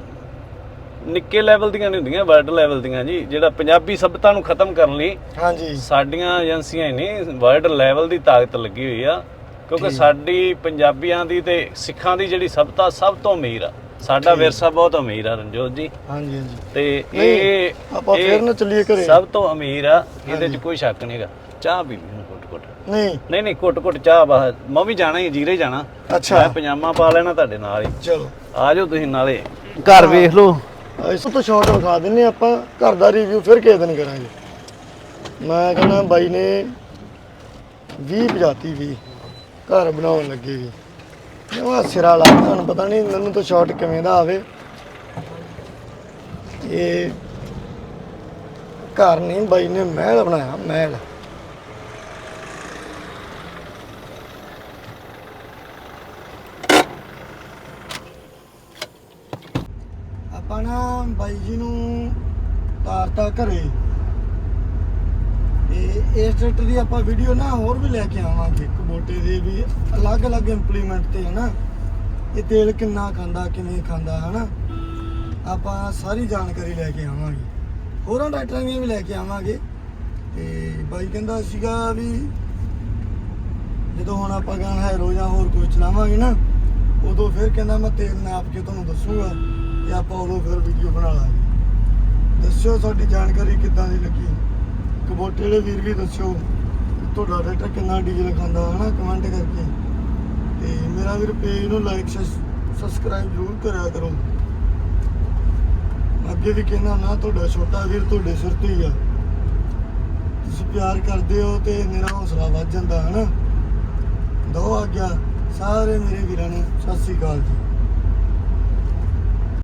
ਨਿੱਕੇ ਲੈਵਲ ਦੀਆਂ ਨਹੀਂ ਹੁੰਦੀਆਂ ਵਰਲਡ ਲੈਵਲ ਦੀਆਂ ਜੀ ਜਿਹੜਾ ਪੰਜਾਬੀ ਸਭਿਅਤਾ ਨੂੰ ਖਤਮ ਕਰਨ ਲਈ ਹਾਂਜੀ। ਸਾਡੀਆਂ ਏਜੰਸੀਆਂ ਹੀ ਨਹੀਂ ਵਰਲਡ ਲੈਵਲ ਦੀ ਤਾਕਤ ਲੱਗੀ ਹੋਈ ਆ ਕਿਉਂਕਿ ਸਾਡੀ ਪੰਜਾਬੀਆਂ ਦੀ ਤੇ ਸਿੱਖਾਂ ਦੀ ਜਿਹੜੀ ਸਭਿਅਤਾ ਸਭ ਤੋਂ ਅਮੀਰ ਆ। ਸਾਡਾ ਵਿਰਸਾ ਬਹੁਤ ਅਮੀਰ ਆ ਰਣਜੋਤ ਜੀ। ਹਾਂਜੀ ਹਾਂਜੀ। ਤੇ ਇਹ ਆਪਾਂ ਫੇਰ ਨਾ ਚੱਲੀਏ ਘਰੇ। ਸਭ ਤੋਂ ਅਮੀਰ ਆ ਇਹਦੇ 'ਚ ਕੋਈ ਸ਼ੱਕ ਨਹੀਂਗਾ ਚਾਹ ਘੁੱਟ ਘੁੱਟ ਨਹੀਂ। ਨਹੀਂ ਘੁੱਟ ਚਾਹ ਬਾਹਰ ਮੈਂ ਵੀ ਜਾਣਾ ਹੀ ਜੀਰੇ ਜਾਣਾ। ਅੱਛਾ। ਮੈਂ ਪਜਾਮਾ ਪਾ ਲੈਣਾ ਤੁਹਾਡੇ ਨਾਲ ਹੀ। ਚਲੋ। ਆ ਜਾਓ ਤੁਸੀਂ ਨਾਲੇ। ਘਰ ਵੇਖ ਲਓ। ਇਸ ਤੋਂ ਸ਼ਾਰਟ ਵਿਖਾ ਦਿੰਨੇ ਆਪਾਂ ਘਰ ਦਾ ਰਿਵਿਊ ਫਿਰ ਕਿਸੇ ਦਿਨ ਕਰਾਂਗੇ। ਮੈਂ ਕਹਿੰਦਾ ਬਾਈ ਨੇ 20 ਪ੍ਰਜਾਤੀ ਵੀ ਘਰ ਬਣਾਉਣ ਲੱਗੇ ਵੀ ਨਵਾਂ ਸਿਰਾ ਲਾ, ਤੁਹਾਨੂੰ ਪਤਾ ਨਹੀਂ ਮੈਨੂੰ ਤਾਂ ਸ਼ਾਰਟ ਕਿਵੇਂ ਦਾ ਆਵੇ। ਇਹ ਘਰ ਨਹੀਂ, ਬਾਈ ਨੇ ਮਹਿਲ ਬਣਾਇਆ, ਮਹਿਲ ਆਪਾਂ ਨਾ ਬਾਈ ਜੀ ਨੂੰ ਤਾਰਤਾ ਘਰੇ। ਤੇ ਇਸ ਟਰੈਕਟਰ ਦੀ ਆਪਾਂ ਵੀਡੀਓ ਨਾ ਹੋਰ ਵੀ ਲੈ ਕੇ ਆਵਾਂਗੇ। ਕਬੋਟੇ ਦੇ ਵੀ ਅਲੱਗ-ਅਲੱਗ ਇੰਪਲੀਮੈਂਟ ਤੇ, ਹਨਾ? ਇਹ ਤੇਲ ਕਿੰਨਾ ਖਾਂਦਾ, ਕਿਵੇਂ ਖਾਂਦਾ, ਹਨਾ? ਆਪਾਂ ਸਾਰੀ ਜਾਣਕਾਰੀ ਲੈ ਕੇ ਆਵਾਂਗੇ। ਹੋਰਾਂ ਟਰੈਕਟਰਾਂ ਦੀਆਂ ਵੀ ਲੈ ਕੇ ਆਵਾਂਗੇ। ਤੇ ਬਾਈ ਕਹਿੰਦਾ ਸੀਗਾ ਵੀ ਜਦੋਂ ਹੁਣ ਆਪਾਂ ਗਾਣਾ ਹੈਰੋ ਜਾਂ ਹੋਰ ਕੋਈ ਚਲਾਵਾਂਗੇ ਨਾ, ਉਦੋਂ ਫਿਰ ਕਹਿੰਦਾ ਮੈਂ ਤੇਲ ਨਾਪ ਕੇ ਤੁਹਾਨੂੰ ਦੱਸੂਗਾ। ਤੇ ਆਪਾਂ ਉਦੋਂ ਫਿਰ ਵੀਡੀਓ ਬਣਾ ਲਾਂਗੇ। ਦੱਸਿਓ ਸਾਡੀ ਜਾਣਕਾਰੀ ਕਿੱਦਾਂ ਦੀ ਲੱਗੀ। ਕਬੋਟੇ ਵਾਲੇ ਵੀਰ ਵੀ ਦੱਸਿਓ ਤੁਹਾਡਾ ਟਰੈਕਟਰ ਕਿੰਨਾ ਡੀਜ਼ਲ ਖਾਂਦਾ ਨਾ ਕਮੈਂਟ ਕਰਕੇ। ਤੇ ਮੇਰਾ ਵੀਰ ਪੇਜ ਨੂੰ ਲਾਈਕ ਸਬਸਕ੍ਰਾਈਬ ਜ਼ਰੂਰ ਕਰਿਆ ਕਰੋ। ਅੱਗੇ ਵੀ ਕਹਿਣਾ ਨਾ ਤੁਹਾਡਾ ਛੋਟਾ ਵੀਰ ਤੁਹਾਡੇ ਸਿਰ ਤੇ ਹੀ ਆ। ਤੁਸੀਂ ਪਿਆਰ ਕਰਦੇ ਹੋ ਤੇ ਮੇਰਾ ਹੌਸਲਾ ਵੱਧ ਜਾਂਦਾ, ਹਨਾ? ਦੋ ਆ ਗਿਆ ਸਾਰੇ ਮੇਰੇ ਵੀਰਾਂ ਨੂੰ, ਸਤਿ ਸ੍ਰੀ ਅਕਾਲ ਜੀ।